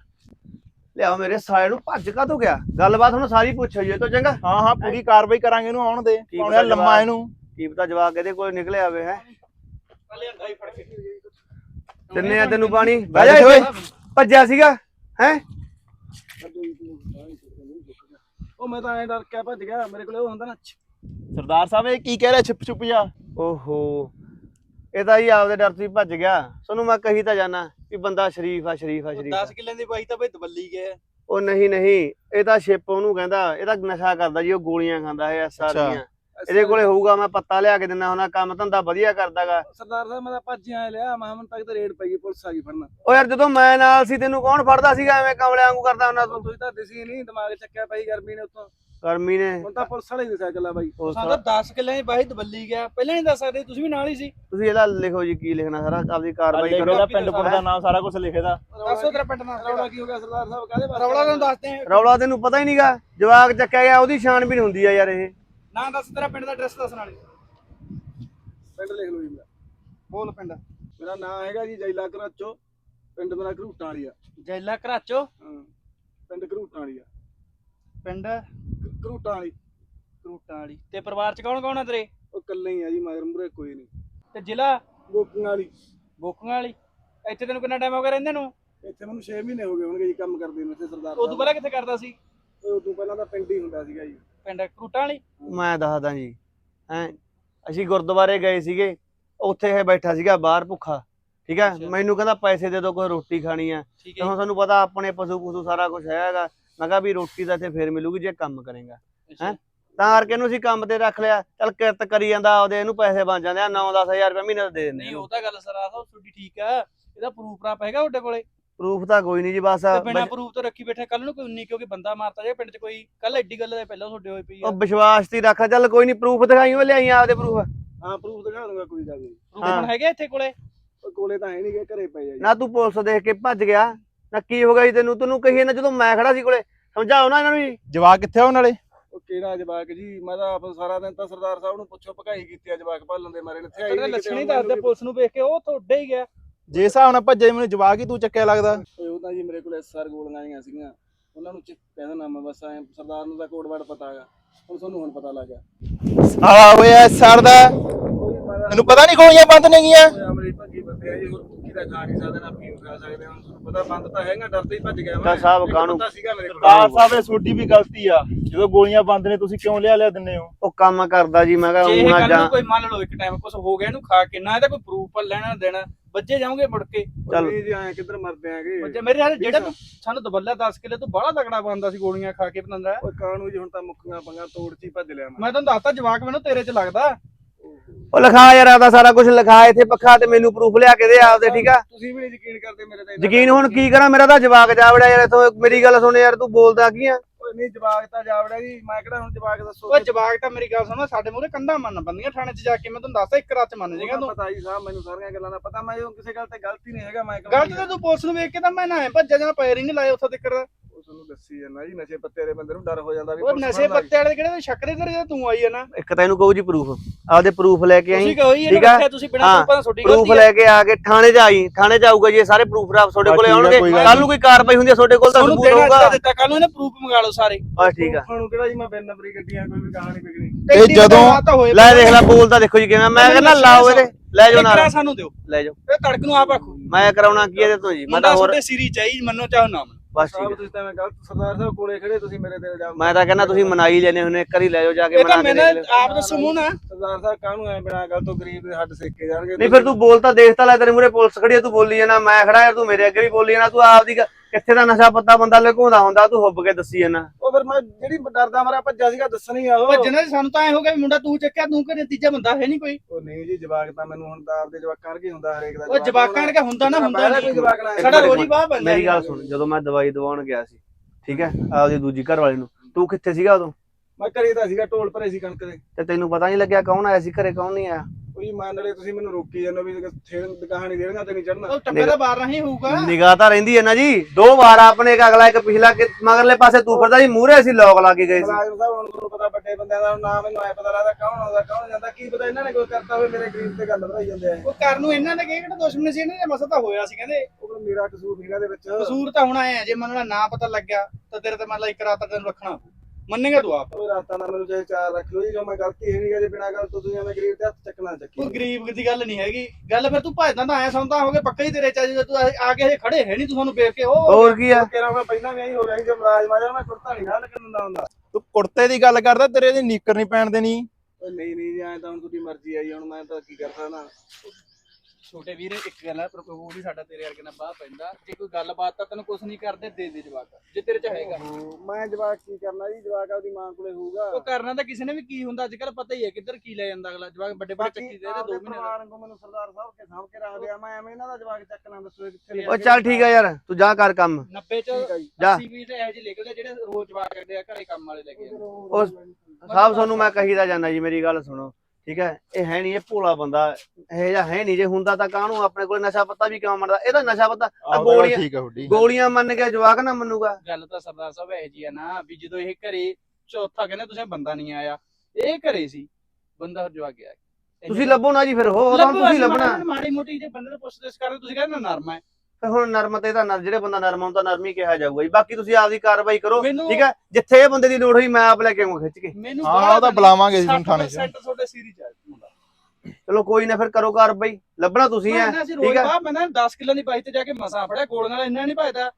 ਲਿਆਓ ਮੇਰੇ ਸਾਲੇ ਨੂੰ ਭੱਜ ਕਾ ਤੋਂ ਗਿਆ? ਗੱਲਬਾਤ ਹੁਣ ਸਾਰੀ ਪੁੱਛੋ ਜੀ ਇਹ ਤੋਂ ਚੰਗਾ? ਹਾਂ ਹਾਂ ਪੂਰੀ ਕਾਰਵਾਈ ਕਰਾਂਗੇ ਇਹਨੂੰ ਆਉਣ ਦੇ। ਪਾਉਣਾ ਲੰਮਾ ਜਵਾਬ- ਇਹਨੂੰ। ਕੀ ਪਤਾ ਜਵਾਕ ਇਹਦੇ ਕੋਲ ਨਿਕਲੇ ਆਵੇ ਹੈ? ਤਿੰਨੇ ਆ ਤੈਨੂੰ ਪਾਣੀ। ਬਹਿ ਜਾ ਓਏ। ਭੱਜਿਆ ਸੀਗਾ ਹੈ? ਉਹ ਮੈਂ ਤਾਂ ਐ ਡਰ ਕੇ ਭੱਜ ਗਿਆ ਮੇਰੇ ਕੋਲੇ ਉਹ ਹੁੰਦਾ ਨਾ ਸਰਦਾਰ ਸਾਹਿਬ ਇਹ ਕੀ ਕਹਿ ਰਿਹਾ ਛਿਪ ਛੁਪ ਜਾ ਓਹੋ। ਇਹ ਤਾਂ ਹੀ ਆਪਦੇ ਡਰ ਤੋਂ ਹੀ ਭੱਜ ਗਿਆ। ਤੁਹਾਨੂੰ ਮੈਂ ਕਹੀ ਤਾਂ ਜਾਣਾ ਵੀ ਬੰਦਾ ਸ਼ਰੀਫ ਆ ਸ਼ਰੀਫ ਆ ਸ਼ਰੀਫ ਆ। ਕਿੱਲਿਆਂ ਦੀ ਬਾਈ ਤਾਂ ਬਈ ਦਬੱਲੀ ਗਿਆ ਉਹ ਨਹੀਂ ਨਹੀਂ ਇਹ ਤਾਂ ਸ਼ਿਪ ਉਹਨੂੰ ਕਹਿੰਦਾ ਇਹ ਤਾਂ ਨਸ਼ਾ ਕਰਦਾ ਜੀ ਉਹ ਗੋਲੀਆਂ ਖਾਂਦਾ ਐਸਆਰ ਅੱਛਾ। ਦੀਆਂ। ਇਹਦੇ ਕੋਲੇ ਹੋਊਗਾ ਮੈਂ ਪੱਤਾ ਲਿਆ ਕੇ ਦਿੰਦਾ ਹੁੰਦਾ ਕੰਮ ਧੰਦਾ ਵਧੀਆ ਕਰਦਾਗਾ। ਸਰਦਾਰ ਸਾਹਿਬ ਮੈਂ ਤਾਂ ਭੱਜ ਆਇਆ ਲਿਆ ਮਾਮਨ ਤੱਕ ਤਾਂ ਰੇਡ ਪਈ ਗਈ ਪੁਲਿਸ ਆ ਗਈ ਫੜਨਾ। ਓ ਯਾਰ ਜਦੋਂ ਮੈਂ ਨਾਲ ਸੀ ਤੈਨੂੰ ਕੌਣ ਫੜਦਾ ਸੀਗਾ? ਐਵੇਂ ਕਮਲਿਆਂ ਵਾਂਗੂ ਕਰਦਾ ਹੁੰਦਾ ਤੂੰ। ਤੁਸੀਂ ਤਾਂ ਦਿਸੀ ਨਹੀਂ ਦਿਮਾਗ ਚੱਕਿਆ ਪਈ ਗਰਮੀ ਨੇ ਉੱਤੋਂ। ਗਰਮੀ ਨੇ। ਹੁਣ ਤਾਂ ਪੁਲਿਸ ਵਾਲੇ ਹੀ ਦਿਸਿਆ ਗੱਲਾਂ ਬਾਈ। ਸਾਨੂੰ ਤਾਂ 10 ਕਿੱਲਿਆਂ ਦੀ ਬਾਈ ਦਬੱਲੀ ਗਿਆ। ਪਹਿਲਾਂ ਨਹੀਂ ਦੱਸ ਸਕਦੇ ਤੁਸੀਂ ਵੀ ਨਾਲ ਹੀ ਸੀ। ਤੁਸੀਂ ਇਹਦਾ ਲਿਖੋ ਜੀ ਕੀ ਲਿਖਣਾ ਸਾਰਾ ਆਪਦੀ ਕਾਰਵਾਈ ਕਰੋ। ਦਾ ਪਿੰਡ ਪੁੰਡ ਦਾ ਨਾਮ ਸਾਰਾ ਕੁਝ ਲਿਖੇ ਦਾ। ਦੱਸੋ ਤੇਰਾ ਪਿੰਡ ਨਾਲ ਰੌਲਾ ਕੀ ਹੋ ਗਿਆ ਸਰਦਾਰ ਸਾਹਿਬ ਕਾਹਦੇ ਬਾਰੇ ਰੌਲਾ ਤੁਹਾਨੂੰ ਦੱਸਦੇ ਆ। ਰੌਲਾ ਤੈਨੂੰ ਪਤਾ ਹੀ ਨਹੀਂਗਾ ਜਵਾਕ ਚੱਕਿਆ ਗਿਆ ਉਹਦੀ ਛਾਣਬੀਨ ਹੁੰਦੀ ਆ ਯਾਰ ਇਹ। ਨਾਂ ਦੱਸ ਤੇਰਾ ਪਿੰਡ ਦਾ ਐਡਰੈਸ ਦੱਸ ਨਾਲੇ। ਪਿੰਡ ਲਿਖ ਲਓ ਜੀ ਮੇਰਾ। ਬੋਲ ਪਿੰਡ। ਮੇਰਾ ਨਾਮ ਹੈਗਾ ਜੀ ਜੈਲਾ ਕਰਾਚੋ ਪਿੰਡ ਮੇਰਾ ਘਰੂਟਾਂ ਵਾਲੀ ਆ। ਜੈਲਾ ਘਰਾਚੋ? ਹਾਂ ਪਿੰਡ ਘਰੂਟਾਂ ਵਾਲੀ ਆ। ਪਿੰਡ ਘਰੂਟਾਂ ਵਾਲੀ। ਕਰੂਟਾਂ ਵਾਲੀ। ਤੇ ਪਰਿਵਾਰ ਚ ਕੌਣ ਕੌਣ ਆ ਤੇਰੇ? ਉਹ ਇਕੱਲੇ ਹੀ ਆ ਜੀ ਮਗਰ ਮੁਰੇ ਕੋਈ ਨਹੀਂ। ਤੇ ਜ਼ਿਲ੍ਹਾ? ਗੋਕੀਆਂ ਵਾਲੀ। ਗੋਖੂਆਂ ਵਾਲੀ। ਇੱਥੇ ਤੈਨੂੰ ਕਿੰਨਾ ਟਾਈਮ ਹੋ ਗਿਆ ਰਹਿੰਦੇ ਨੂੰ? ਇੱਥੇ ਮੈਨੂੰ 6 ਮਹੀਨੇ ਹੋ ਗਏ ਹੋਣਗੇ ਜੀ ਕੰਮ ਕਰਦੇ ਨੂੰ ਇੱਥੇ ਸਰਦਾਰ ਉਦੋਂ ਪਹਿਲਾਂ ਕਿੱਥੇ ਕਰਦਾ ਸੀ? ਸਾਹਿਬ। ਉਦੋਂ ਪਹਿਲਾਂ ਤਾਂ ਪਿੰਡ ਹੀ ਹੁੰਦਾ ਸੀਗਾ ਜੀ। ਪਿੰਡ ਕਰੂਟਾਂ ਵਾਲੀ? ਮੈਂ ਦੱਸਦਾ ਜੀ ਹੈਂ ਅਸੀਂ ਗੁਰਦੁਆਰੇ ਗਏ ਸੀਗੇ ਉੱਥੇ ਇਹ ਬੈਠਾ ਸੀਗਾ ਬਾਹਰ ਭੁੱਖਾ ਠੀਕ ਹੈ? ਅੱਛਾ। ਮੈਨੂੰ ਕਹਿੰਦਾ ਪੈਸੇ ਦੇ ਦਿਓ ਕੋਈ ਰੋਟੀ ਖਾਣੀ ਆ ਠੀਕ ਤੇ ਹੈ ਹੁਣ ਤੁਹਾਨੂੰ ਪਤਾ ਆਪਣੇ ਪਸ਼ੂ ਪਸ਼ੂ ਸਾਰਾ ਕੁਝ ਹੈਗਾ। ਮੈਂ ਕਿਹਾ ਵੀ ਰੋਟੀ ਤਾਂ ਇੱਥੇ ਫੇਰ ਮਿਲੂਗੀ ਜੇ ਕੰਮ ਕਰੇਗਾ। ਹੈਂ? ਤਾਂ ਕਰਕੇ ਇਹਨੂੰ ਅਸੀਂ ਕੰਮ ਤੇ ਰੱਖ ਲਿਆ। ਚੱਲ ਕਿਰਤ ਕਰੀ ਜਾਂਦਾ ਆਪਦੇ ਇਹਨੂੰ ਪੈਸੇ ਬਣ ਜਾਂਦੇ ਆ 9-10000 ਰੁਪਏ ਮਹੀਨੇ ਦਾ ਦੇ ਦਿੰਦੇ ਨਹੀਂ ਉਹ ਤਾਂ ਗੱਲ ਸਰ ਆਹ ਤੁਹਾਡੀ ਠੀਕ ਆ। ਇਹਦਾ ਪ੍ਰੂਫ ਪ੍ਰਾਪ ਹੈਗਾ ਤੁਹਾਡੇ ਕੋਲੇ? ਪ੍ਰੂਫ ਤਾਂ ਕੋਈ ਨਹੀਂ ਜੀ ਬਸ ਬਿਨਾਂ ਪ੍ਰੂਫ ਤੋਂ ਰੱਖੀ ਬੈਠੇ ਕੱਲ ਨੂੰ ਕੋਈ ਉਨੀ ਕਿਉਂਕਿ ਬੰਦਾ ਮਾਰਤਾ ਜੇ ਪਿੰਡ 'ਚ ਕੋਈ ਕੱਲ ਐਡੀ ਗੱਲ ਦੇ ਪਹਿਲਾਂ ਤੁਹਾਡੇ ਹੋਈ ਪਈ ਆ। ਉਹ ਵਿਸ਼ਵਾਸ ਤੇ ਰੱਖ ਚੱਲ ਕੋਈ ਨਹੀਂ ਪ੍ਰੂਫ ਦਿਖਾਈ ਉਹ ਲਿਆਈ ਆਪਦੇ ਪ੍ਰੂਫ ਹਾਂ ਪ੍ਰੂਫ ਦਿਖਾ ਦੂੰਗਾ ਕੋਈ ਗੱਲ ਨਹੀਂ। ਪ੍ਰੂਫ ਹੈਗੇ ਇੱਥੇ ਕੋਲੇ? ਉਹ ਕੋਲੇ ਤਾਂ ਹੈ ਨਹੀਂ ਗਏ ਘਰੇ ਪਏ ਆ ਨਾ ਤੂੰ ਪੁਲਿਸ ਦੇਖ ਕੇ ਭੱਜ ਗਿਆ। ਨਾ ਕੀ ਹੋ ਗਿਆ ਜੀ ਤੈਨੂੰ? ਤੈਨੂੰ ਕਹੀਏ ਨਾ ਜਦੋਂ ਮੈਂ ਖੜਾ ਸੀ ਕੋਲੇ। ਸਮਝਾਓ ਨਾ ਇਹਨਾਂ ਨੂੰ ਜੀ ਜਵਾਕ ਕਿੱਥੇ ਆ ਉਹਨਾਂ ਨਾਲੇ? ਉਹ ਕਿਹੜਾ ਜਵਾਕ ਜੀ? ਮੈਂ ਤਾਂ ਆਪ ਸਾਰਾ ਦਿਨ ਤਾਂ ਸਰਦਾਰ ਸਾਹਿਬ ਨੂੰ ਪੁੱਛੋ ਭਕਾਈ ਕੀਤੀ ਆ ਜਵਾਕ ਭਾਲਣ ਦੇ ਮਾਰੇ ਨੇ। ਇੱਥੇ ਆਈ ਤੇਰੇ ਲੱਛਣ ਦੱਸਦੇ ਪੁਲਿਸ ਨੂੰ ਵੇਖ ਕੇ ਉਹ ਤੁਹਾਡੇ ਹੀ ਗਿਆ। ਜੇ ਹਿਸਾਬ ਨਾਲ ਭੱਜੇ ਮੈਨੂੰ ਜਵਾਕ ਹੀ ਤੂੰ ਚੱਕਿਆ ਲੱਗਦਾ। ਓਏ ਉਹ ਤਾਂ ਜੀ ਮੇਰੇ ਕੋਲ ਐਸਆਰ ਗੋਲੀਆਂ ਆਈਆਂ ਸੀਗੀਆਂ। ਉਹਨਾਂ ਨੂੰ ਚ- ਕਹਿ ਦੇਣਾ ਮੈਂ ਬਸ ਐ ਸਰਦਾਰ ਨੂੰ ਤਾਂ ਕੋਡ ਵਰਡ ਪਤਾ ਹੈਗਾ। ਹੁਣ ਤੁਹਾਨੂੰ ਹੁਣ ਪਤਾ ਲੱਗ ਗਿਆ। ਸਾਲਾ ਹੋਇਆ ਸਰ ਦਾ। ਤੈਨੂੰ ਪਤਾ ਨਹੀਂ ਗੋਲੀਆਂ ਬੰਦ ਨੇ ਗੀਆਂ ਓਏ ਅਮਰੀ ਭੱਜੀ ਬੰਦੇ ਆ ਜੀ ਹੋਰ ਭੁੱਖੀ ਦਾ ਖਾ ਨਹੀਂ ਸਕਦੇ ਨਾ ਪੀ ਨਹੀਂ ਖਾ ਸਕਦੇ ਹੁਣ ਤੁਹਾਨੂੰ ਪਤਾ ਬੰਦ ਤਾਂ ਹੈਗਾ ਡਰਦੇ ਹੀ ਭੱਜ ਗਿਆ ਤਾਂ ਸਾਹਿਬ ਇੱਕ ਕਾਹਨੂੰ- ਬੰਦਾ ਸੀਗਾ ਮੇਰੇ ਕੋਲ। ਸਰਦਾਰ ਸਾਹਿਬ ਇਹ ਤੁਹਾਡੀ ਵੀ ਗਲਤੀ ਆ। ਜਦੋਂ ਗੋਲੀਆਂ ਬੰਦ ਨੇ ਤੁਸੀਂ ਕਿਉਂ ਲਿਆ ਲਿਆ ਦਿੰਨੇ ਹੋ? ਉਹ ਕੰਮ ਕਰਦਾ ਜੀ ਮੈਂ ਜੇ ਕਿਹਾ ਇਹ ਉਹ ਨਾ ਕੱਲ ਜਾ ਨੂੰ ਕੋਈ ਮੰਨ ਲਓ ਇੱਕ ਟਾਈਮ ਕੁਝ ਹੋ ਗਿਆ ਇਹਨੂੰ ਖਾ ਕੇ ਨਾ ਇਹਦਾ ਕੋਈ ਪ੍ਰੂਫ ਲੈਣਾ ਦੇਣਾ ਵੱਜੇ ਜਾਓਗੇ ਮੁੜ ਕੇ? ਚੱਲ। ਜੀ ਐ ਕਿੱਧਰ ਮਰਦੇ ਆਂਗੇ ਵੱਜੇ ਮੇਰੇ ਯਾਰ ਜਿਹੜਾ ਤੂੰ ਸਾਨੂੰ ਦਬੱਲਾ 10 ਕਿਲੇ ਤੂੰ ਬੜਾ ਤਕੜਾ ਬੰਦਾ ਸੀ ਗੋਲੀਆਂ ਖਾ ਕੇ ਪਤੰਦਰਾ। ਓਏ ਕਾਣੂ ਜੀ ਹੁਣ ਤਾਂ ਮੁੱਕੀਆਂ ਪੰਗਾ ਤੋੜ ਚ ਹੀ ਭੱਜ ਲਿਆ ਮੈਂ। ਮੈਂ ਤੁਹਾਨੂੰ ਦੱਸਤਾ ਜਵਾਕ ਮੈਨੂੰ ਤੇਰੇ 'ਚ ਲੱਗਦਾ। ਉਹ ਲਿਖਾ ਯਾਰ ਆਦਾ ਸਾਰਾ ਕੁਝ ਲਿਖਾ ਇੱਥੇ ਪੱਖਾ ਤੇ ਮੈਨੂੰ ਪ੍ਰੂਫ ਲਿਆ ਕੇ ਦੇ ਆਪਦੇ ਠੀਕ ਆ? ਤੁਸੀਂ ਵੀ ਨਹੀਂ ਯਕੀਨ ਕਰਦੇ ਮੇਰੇ ਤੇ ਯਕੀਨ ਹੁਣ ਕੀ ਕਰਾਂ ਮੇਰਾ ਤਾਂ ਜਵਾਕ ਜਾਵੜਿਆ ਯਾਰ ਇਥੋਂ ਮੇਰੀ ਗੱਲ ਸੁਣ ਯਾਰ ਤੂੰ ਬੋਲਦਾ ਕੀ ਆ? ਓਏ ਨਹੀਂ ਜਵਾਕ ਤਾਂ ਜਾਵੜਾ ਜੀ ਮੈਂ ਕਿਹੜਾ ਹੁਣ ਜਵਾਕ ਦੱਸੋ? ਓਏ ਜਵਾਕ ਤਾਂ ਮੇਰੀ ਗੱਲ ਸੁਣੋ ਸਾਡੇ ਮੂਹਰੇ ਕੰਧਾਂ ਮੰਨ ਬੰਦੀਆਂ ਥਾਣੇ 'ਚ ਜਾ ਕੇ ਮੈਂ ਤੁਹਾਨੂੰ ਦੱਸਦਾ ਇੱਕ ਰਾਤ 'ਚ ਮੰਨ ਜਾਏਗਾ ਤੂੰ ਪਤਾ ਜੀ ਸਾਹਿਬ ਮੈਨੂੰ ਸਾਰੀਆਂ ਗੱਲਾਂ ਦਾ ਪਤਾ ਮੈਂ ਕਿਸੇ ਗੱਲ ਤੇ ਗਲਤੀ ਨਹੀਂ ਹੈਗਾ ਮੈਂ ਗਲਤ ਤਾਂ ਤੂੰ ਪੁਲਿਸ ਨੂੰ ਵੇਖ ਕੇ ਤਾਂ ਮੈਂ ਨਾ ਭੱਜਿਆ ਜਾਂ ਪੈਰ ਹੀ ਨਹੀਂ ਲਾਏ ਉੱਥੋਂ ਤੱਕ। ਉਹ ਤੁਹਾਨੂੰ ਦੱਸੀ ਜਾਂਦਾ ਜੀ ਨਸ਼ੇ ਪੱਤੇ ਵਾਲੇ ਬੰਦੇ ਨੂੰ ਡਰ ਹੋ ਜਾਂਦਾ ਵੀ ਉਹ ਪੁਲਿਸ ਨਸ਼ੇ ਲੱਗ ਪੱਤੇ ਵਾਲੇ ਕਿਹੜੇ ਸ਼ੱਕ ਦੇ ਤੇਰੇ ਤੂੰ ਆਈ ਆ ਨਾ। ਇੱਕ ਤਾਂ ਇਹਨੂੰ ਕਹੂ ਜੀ ਪ੍ਰੂਫ ਆਪਦੇ ਪ੍ਰੂਫ ਲੈ ਕੇ ਆਈ ਤੁਸੀਂ ਕਹੋ ਜੀ ਠੀਕ ਇਹਨੂੰ ਆ? ਰੱਖਿਆ ਤੁਸੀਂ ਬਿਨਾਂ ਹਾਂ, ਪ੍ਰੂਫਾਂ ਦਾ ਤੁਹਾਡੀ ਪ੍ਰੂਫ ਗਲਤੀ ਹੈ ਲੈ ਕੇ ਆ ਕੇ ਥਾਣੇ 'ਚ ਆਈ। ਥਾਣੇ 'ਚ ਆਊਗਾ ਜੀ ਇਹ ਸਾਰੇ ਪ੍ਰੂਫ ਰਾਪ ਤੁਹਾਡੇ ਕੋਲੇ ਆ, ਆਉਣਗੇ। ਕੋਈ ਗੱਲ ਕੱਲ ਨੂੰ ਕੋਈ ਕਾਰਵਾਈ ਹੁੰਦੀ ਹੈ ਤੁਹਾਡੇ ਕੋਲ ਤਾਂ ਤੁਹਾਨੂੰ ਸਬੂਤ ਦੇਣਾ ਹੋਊਗਾ ਦਿੱਤਾ? ਕੱਲ ਨੂੰ ਇਹਨੇ ਪ੍ਰੂਫ ਮੰਗਾ ਲਓ ਸਾਰੇ। ਬਸ ਠੀਕ ਆ। ਨੂੰ ਕਿਹੜਾ ਜੀ ਮੈਂ ਬਿਨ ਨੰਬਰੀ ਗੱਡੀਆਂ ਕੋਈ ਵੀ ਕਹਾਣੀ ਵਿਕਣੀ। ਇਹ ਜਦੋਂ ਲੈ ਦੇਖ ਲੈ ਬੋਲਦਾ ਦੇਖੋ ਜੀ ਕਿਵੇਂ ਮੈਂ ਕਹਿੰਦਾ ਲਾਓ ਇਹਦੇ ਲੈ ਜਾਓ ਨਾਲ। ਸਾਨੂੰ ਦਿਓ। ਲੈ ਜਾਓ। ਇਹ ਤੜਕ ਨੂੰ ਆਪ ਆਖੋ। ਮੈਂ ਕਰਾਉਣਾ ਕੀ ਇਹਦੇ ਤੋਂ ਜੀ? ਮੈਂ ਮੁੰਡਾ ਤਾਂ ਹੋਰ ਤੁਹਾਡੇ ਸਿਰੀ ਚਾਹੀ ਮੰਨੋ ਚਾਹੋ ਨਾ ਮੰਨੋ। ਬਸ ਠੀਕ ਹੈ। ਤੁਸੀਂ ਤਾਂ ਮੈਂ ਗਲਤ ਸਰਦਾਰ ਸਾਹਿਬ ਕੋਲੇ ਖੜੇ ਤੁਸੀਂ ਮੇਰੇ ਤੇ ਇਲਜ਼ਾਮ ਮੈਂ ਤਾਂ ਕਹਿੰਦਾ ਤੁਸੀਂ ਮਨਾਈ ਲੈਨੇ ਹੁੰਨੇ ਇੱਕ ਵਾਰੀ ਲੈ ਜਾਓ ਜਾ ਕੇ ਇਹ ਤਾਂ ਮਨਾ ਕੇ ਮੈਨੇ। ਆਪ ਦੱਸੋ ਮੂੰਹ ਨਾ ਸਰਦਾਰ ਸਾਹਿਬ ਕਾਹਨੂੰ ਐ ਬਿਨਾ ਗੱਲ ਤੋਂ ਗਰੀਬ ਦੇ ਹੱਡ ਸੇਕੇ ਜਾਣਗੇ? ਨਹੀਂ ਫਿਰ ਤੂੰ ਬੋਲ ਤਾਂ ਦੇਖ ਤਾਂ ਲੈ ਤੇਰੇ ਮੂਰੇ ਪੁਲਿਸ ਖੜੀ ਆ ਤੂੰ ਬੋਲੀ ਜਾਣਾ ਮੈਂ ਖੜਾ ਯਾਰ ਤੂੰ ਮੇਰੇ ਅੱਗੇ ਵੀ ਬੋਲੀ ਜਾਣਾ ਤੂੰ ਆਪਦੀ ਗ- ਕਿੱਥੇ ਦਾ ਨਸ਼ਾ ਪੱਤਾ ਬੰਦਾ ਲੁਕਾਉਂਦਾ ਹੁੰਦਾ ਤੂੰ ਹੁੱਬ ਕੇ ਦੱਸੀ ਜਾਣਾ। ਫਿਰ ਮੈਂ ਜਿਹੜੀ ਡਰਦਾ ਮਾਰਾ ਭੱਜਾ ਸੀਗਾ ਦੱਸਣੀ ਆ ਉਹ। ਭੱਜਣਾ ਸੀ, ਸਾਨੂੰ ਤਾਂ ਐ ਹੋ ਗਿਆ ਵੀ ਮੁੰਡਾ ਤੂੰ ਚੱਕਿਆ ਤੂੰ ਘਰੇ ਤੀਜਾ ਬੰਦਾ ਹੈ ਨਹੀਂ ਕੋਈ। ਉਹ ਨਹੀਂ ਜੀ ਜਵਾਕ ਤਾਂ ਮੈਨੂੰ ਹੁਣ ਤਾਂ ਆਪਦੇ ਜਵਾਕਾਂ ਵਰਗੇ ਹੁੰਦਾ ਹਰੇਕ ਦਾ ਉਹ ਜਵਾਕਾਂ ਨੇ ਹੁੰਦਾ ਨਾ ਹੁੰਦਾ ਪਹਿਲਾਂ ਕੋਈ ਨਹੀਂ ਜਵਾਕ ਨਾ ਸਾਡਾ ਰੋਜ਼ ਹੀ ਬਾਹ ਪੈਂਦਾ ਮੇਰੀ ਗੱਲ ਸੁਣ ਜਦੋਂ ਮੈਂ ਦਵਾਈ ਦਵਾਉਣ ਗਿਆ ਸੀ ਠੀਕ ਹੈ ਆਪਦੀ ਦੂਜੀ ਘਰ ਵਾਲੇ ਨੂੰ ਤੂੰ ਕਿੱਥੇ ਸੀਗਾ ਉਦੋਂ? ਮੈਂ ਘਰੇ ਤਾਂ ਸੀਗਾ ਢੋਲ ਭਰੇ ਸੀ ਕਣਕ ਦੇ। ਤੇ ਤੈਨੂੰ ਪਤਾ ਨਹੀਂ ਲੱਗਿਆ ਕੌਣ ਆਇਆ ਸੀ ਘਰੇ ਕੌਣ ਨਹੀਂ ਆਇਆ? ਕੋਈ ਮੰਨ ਲਏ ਤੁਸੀਂ ਮੈਨੂੰ ਰੋਕੀ ਜਾਂਦੇ ਹੋ ਵੀ ਥੇੜ ਕਹਾਣੀ ਦੇਣਗਾ ਤੇ ਨਹੀਂ ਚੜਨਾ ਉਹ ਟੱਪੇ ਦਾ ਬਾਹਰ ਨਹੀਂ ਹੋਊਗਾ। ਨਿਗਾਹ ਤਾਂ ਰਹਿੰਦੀ ਹੈ ਨਾ ਜੀ। ਦੋ ਵਾਰ ਆਪਣੇ ਇੱਕ ਅਗਲਾ ਇੱਕ ਪਿਛਲਾ ਕਿ ਮਗਰਲੇ ਪਾਸੇ ਤੂੰ ਫਿਰਦਾ ਸੀ ਮੂਹਰੇ ਅਸੀਂ ਲੋਕ ਲਾ ਕੇ ਗਏ ਸੀ। ਸਾਹਿਬ ਹੁਣ ਤੁਹਾਨੂੰ ਪਤਾ ਵੱਡੇ ਬੰਦਿਆਂ ਦਾ ਨਾਮ ਮੈਨੂੰ ਐ ਪਤਾ ਲੱਗਦਾ ਕੌਣ ਆਉਂਦਾ ਕੌਣ ਜਾਂਦਾ ਕੀ ਪਤਾ ਇਹਨਾਂ ਨੇ ਕੋਈ ਕਰਤਾ ਹੋਵੇ ਮੇਰੇ ਗਰੀਬ ਤੇ ਗੱਲ ਵਧਾਈ ਜਾਂਦੇ ਆ। ਉਹ ਘਰ ਨੂੰ ਇਹਨਾਂ ਨੇ ਕਿਹੜਾ ਦੁਸ਼ਮਣ ਸੀ ਇਹਨਾਂ ਦੇ ਮਸਾ ਤਾਂ ਹੋਇਆ ਸੀ ਕਹਿੰਦੇ। ਉਹ ਫਿਰ ਮੇਰਾ ਕਸੂਰ ਨਹੀਂ ਇਹਨਾਂ ਦੇ ਵਿੱਚ। ਕਸੂਰ ਤਾਂ ਹੁਣ ਆਇਆ ਜੇ ਮੰਨਣਾ ਨਾ ਪਤਾ ਲੱਗਿਆ ਤਾਂ ਤੇਰੇ ਤੇ ਮਤਲਬ ਇੱਕ ਰਾਤ ਤੱਕ ਤੈਨੂੰ ਰੱਖਣਾ। ਮੰਨੇਗਾ ਤੂੰ ਆਪ? ਉਹ ਰਾਤਾਂ ਦਾ ਮੈਨੂੰ ਚਾਹੇ ਚਾਰ ਰੱਖ ਲਓ ਜੀ ਜੋ ਮੈਂ ਗਲਤੀ ਹੈ ਨਹੀਂ ਜੇ ਬਿਨਾਂ ਗੱਲ ਤੋਂ ਤੁਸੀਂ ਐਵੇਂ ਗਰੀਬ ਤੇ ਹੱਥ ਚੱਕਣਾ ਉਹ ਚੱਕੀ ਗਰੀਬ ਦੀ ਗੱਲ ਨਹੀਂ ਹੈਗੀ। ਗੱਲ ਫਿਰ ਤੂੰ ਭਜਦਾ ਤਾਂ ਆਇਆ ਸੌਂਦਾ ਹੋਗੇ ਪੱਕਾ ਹੀ ਤੇਰੇ ਚਾਹ ਤੂੰ ਆ ਕੇ ਹਜੇ ਖੜੇ ਹੈ ਨਹੀਂ ਤੂੰ ਸਾਨੂੰ ਵੇਖ ਕੇ ਉਹ ਹੋਰ ਕੀ ਆ? ਕਿਹੜਾ ਮੈਂ ਪਹਿਲਾਂ ਵੀ ਇਹੀ ਹੋ ਗਿਆ ਸੀ ਜੋ ਜਾਣਾ ਮੈਂ ਕੁੜਤਾ ਨਹੀਂ ਨਾ ਲੱਗਣ ਦਿੰਦਾ ਹੁੰਦਾ। ਤੂੰ ਕੁੜਤੇ ਦੀ ਗੱਲ ਕਰਦਾ ਤੇਰੇ ਦੀ ਨੀਕਰ ਨਹੀਂ ਪੈਣ ਦੇਣੀ। ਨਹੀਂ ਨਹੀਂ ਜੀ ਐਂ ਤਾਂ ਹੁਣ ਤੁਹਾਡੀ ਮਰਜ਼ੀ ਆਈ ਹੁਣ ਮੈਂ ਤਾਂ ਕੀ ਕਰ ਸਕਦਾ ਛੋਟੇ ਵੀਰੇ ਇੱਕ ਗੱਲ ਹੈ ਪ੍ਰਭੂ ਵੀ ਸਾਡਾ ਤੇਰੇ ਵਰਗੇ ਨਾਲ ਬਾਹ ਪੈਂਦਾ। ਜੇ ਕੋਈ ਗੱਲਬਾਤ ਤਾਂ ਤੈਨੂੰ ਕੁਝ ਨਹੀਂ ਕਰਦੇ ਦੇ ਦੇ ਜਵਾਕ। ਜੇ ਤੇਰੇ ਚ ਹੈਗਾ। ਮੈਂ ਜਵਾਕ ਕੀ ਕਰਨਾ ਜੀ? ਜਵਾਕ ਆਪਦੀ ਮਾਂ ਕੋਲੇ ਹੋਊਗਾ। ਉਹ ਕਰਨਾ ਤਾਂ ਕਿਸੇ ਨੇ ਵੀ ਕੀ ਹੁੰਦਾ ਅੱਜ ਕੱਲ ਪਤਾ ਹੀ ਹੈ ਕਿੱਧਰ ਕੀ ਲੈ ਜਾਂਦਾ ਅਗਲਾ। ਜਵਾਕ ਵੱਡੇ ਵੱਡੇ ਚੱਕੀ ਦੇ ਦੇ ਆਪਦੇ ਦੋ ਮਹੀਨੇ ਦਾ। ਪਰਿਵਾਰ ਨੂੰ ਮੈਨੂੰ ਸਰਦਾਰ ਸਾਹਿਬ ਕੇ ਸਾਂਭ ਕੇ ਰੱਖਦੇ ਆ ਮੈਂ ਐਵੇਂ ਇਹਨਾਂ ਦਾ ਜਵਾਕ ਚੱਕਣਾ ਦੱਸੋ ਇਹ ਕਿੱਥੇ ਲੈ ਉਹ ਚੱਲ ਠੀਕ ਆ ਯਾਰ ਤੂੰ ਜਾ ਕਰ ਕੰਮ। 90 ਚ ਠੀਕ ਆ ਜੀ ਜਾ। 80 ਵੀ ਤੇ ਇਹੋ ਜਿਹੇ ਨਿਕਲਦੇ ਜਿਹੜੇ ਰੋਜ਼ ਜਵਾਕ ਕਰਦੇ ਆ ਘਰੇ ਕੰਮ ਵਾਲੇ ਲੈ ਕੇ। ਉਹ ਸਾਹਿਬ ਤੁਹਾਨੂੰ ਮੈਂ ਕਹੀਦਾ ਜਾਂਦਾ ਜੀ ਮੇਰੀ ਗੱਲ ਸੁਣੋ। ਠੀਕ ਹੈ ਇਹ ਹੈ ਨਹੀਂ ਇਹ ਭੋਲਾ ਬੰਦਾ। ਇਹ ਜਾਂ ਹੈ ਨਹੀਂ ਜੇ ਹੁੰਦਾ ਤਾਂ ਕਾਹਨੂੰ ਆਪਣੇ ਕੋਲ ਨਸ਼ਾ ਪੱਤਾ ਵੀ ਕਿਉਂ ਮੰਨਦਾ? ਇਹਦਾ ਨਸ਼ਾ ਪੱਤਾ ਆ ਗੋਲੀਆਂ ਠੀਕ ਆ ਹੁੱਡੀ ਗੋਲੀਆਂ ਮੰਨ ਕੇ ਜਵਾਕ ਨਾ ਮੰਨੂਗਾ। ਗੱਲ ਤਾਂ ਸਰਦਾਰ ਸਾਹਿਬ ਇਹ ਜੀ ਆ ਨਾ ਵੀ ਜਦੋਂ ਇਹ ਘਰੇ ਚੌਥਾ ਕਹਿੰਦੇ ਤੁਸੀਂ ਬੰਦਾ ਨਹੀਂ ਆਇਆ ਇਹ ਘਰੇ ਸੀ ਬੰਦਾ ਜਵਾਕ ਗਿਆ। ਤੁਸੀਂ ਲੱਭੋ ਨਾ ਜੀ ਫਿਰ ਹੋ ਉਹ ਤਾਂ ਹੁਣ ਤੁਸੀਂ ਲੱਭਣਾ। ਮਾੜੀ ਮੋਟੀ ਜੇ ਬੰਦੇ ਨੂੰ ਪੁੱਛਦੇ ਕਰਦੇ ਤੁਸੀਂ ਕਹਿੰਦੇ ਨਾ ਨਰਮ ਹੈ। ਫਿਰ ਹੁਣ ਨਰਮ ਤੇ ਤਾਂ ਨਰ- ਜਿਹੜੇ ਬੰਦਾ ਨਰਮ ਹੁੰਦਾ ਨਰਮੀ ਕਿਹਾ ਜਾਊਗਾ ਜੀ। ਬਾਕੀ ਤੁਸੀਂ ਆਪਦੀ ਕਾਰਵਾਈ ਕਰੋ ਮੈਨੂੰ- ਠੀਕ ਹੈ? ਜਿੱਥੇ ਇਹ ਬੰਦੇ ਦੀ ਲੋੜ ਹੋਈ ਮੈਂ ਆਪ ਲੈ ਕੇ ਆਉਂਗਾ ਖਿੱਚ ਕੇ। ਮੈਨੂੰ ਹਾਂ, ਉਹ ਤਾਂ ਬੁਲਾਵਾਂਗੇ ਜੀ ਤੁਹਾਨੂੰ ਥਾਣੇ 'ਚ। 60% ਤੁਹਾਡੇ ਸੀਰੀ ਚ ਆ ਚਲੋ ਕੋਈ ਨਾ ਫਿਰ ਕਰੋ ਕਾਰਵਾਈ ਲੱਭਣਾ ਤੁਸੀਂ ਐ ਠੀਕ ਬਾਅਦ ਮੈਂ ਨਾ 10 ਕਿੱਲਾਂ ਦੀ ਬਾਈ ਤੇ ਜਾ ਕੇ ਮਸਾਂ ਫੜਿਆ ਗੋਲੀਆਂ ਨਾਲ ਇੰਨਾ ਨਹੀਂ ਭਜਦਾ।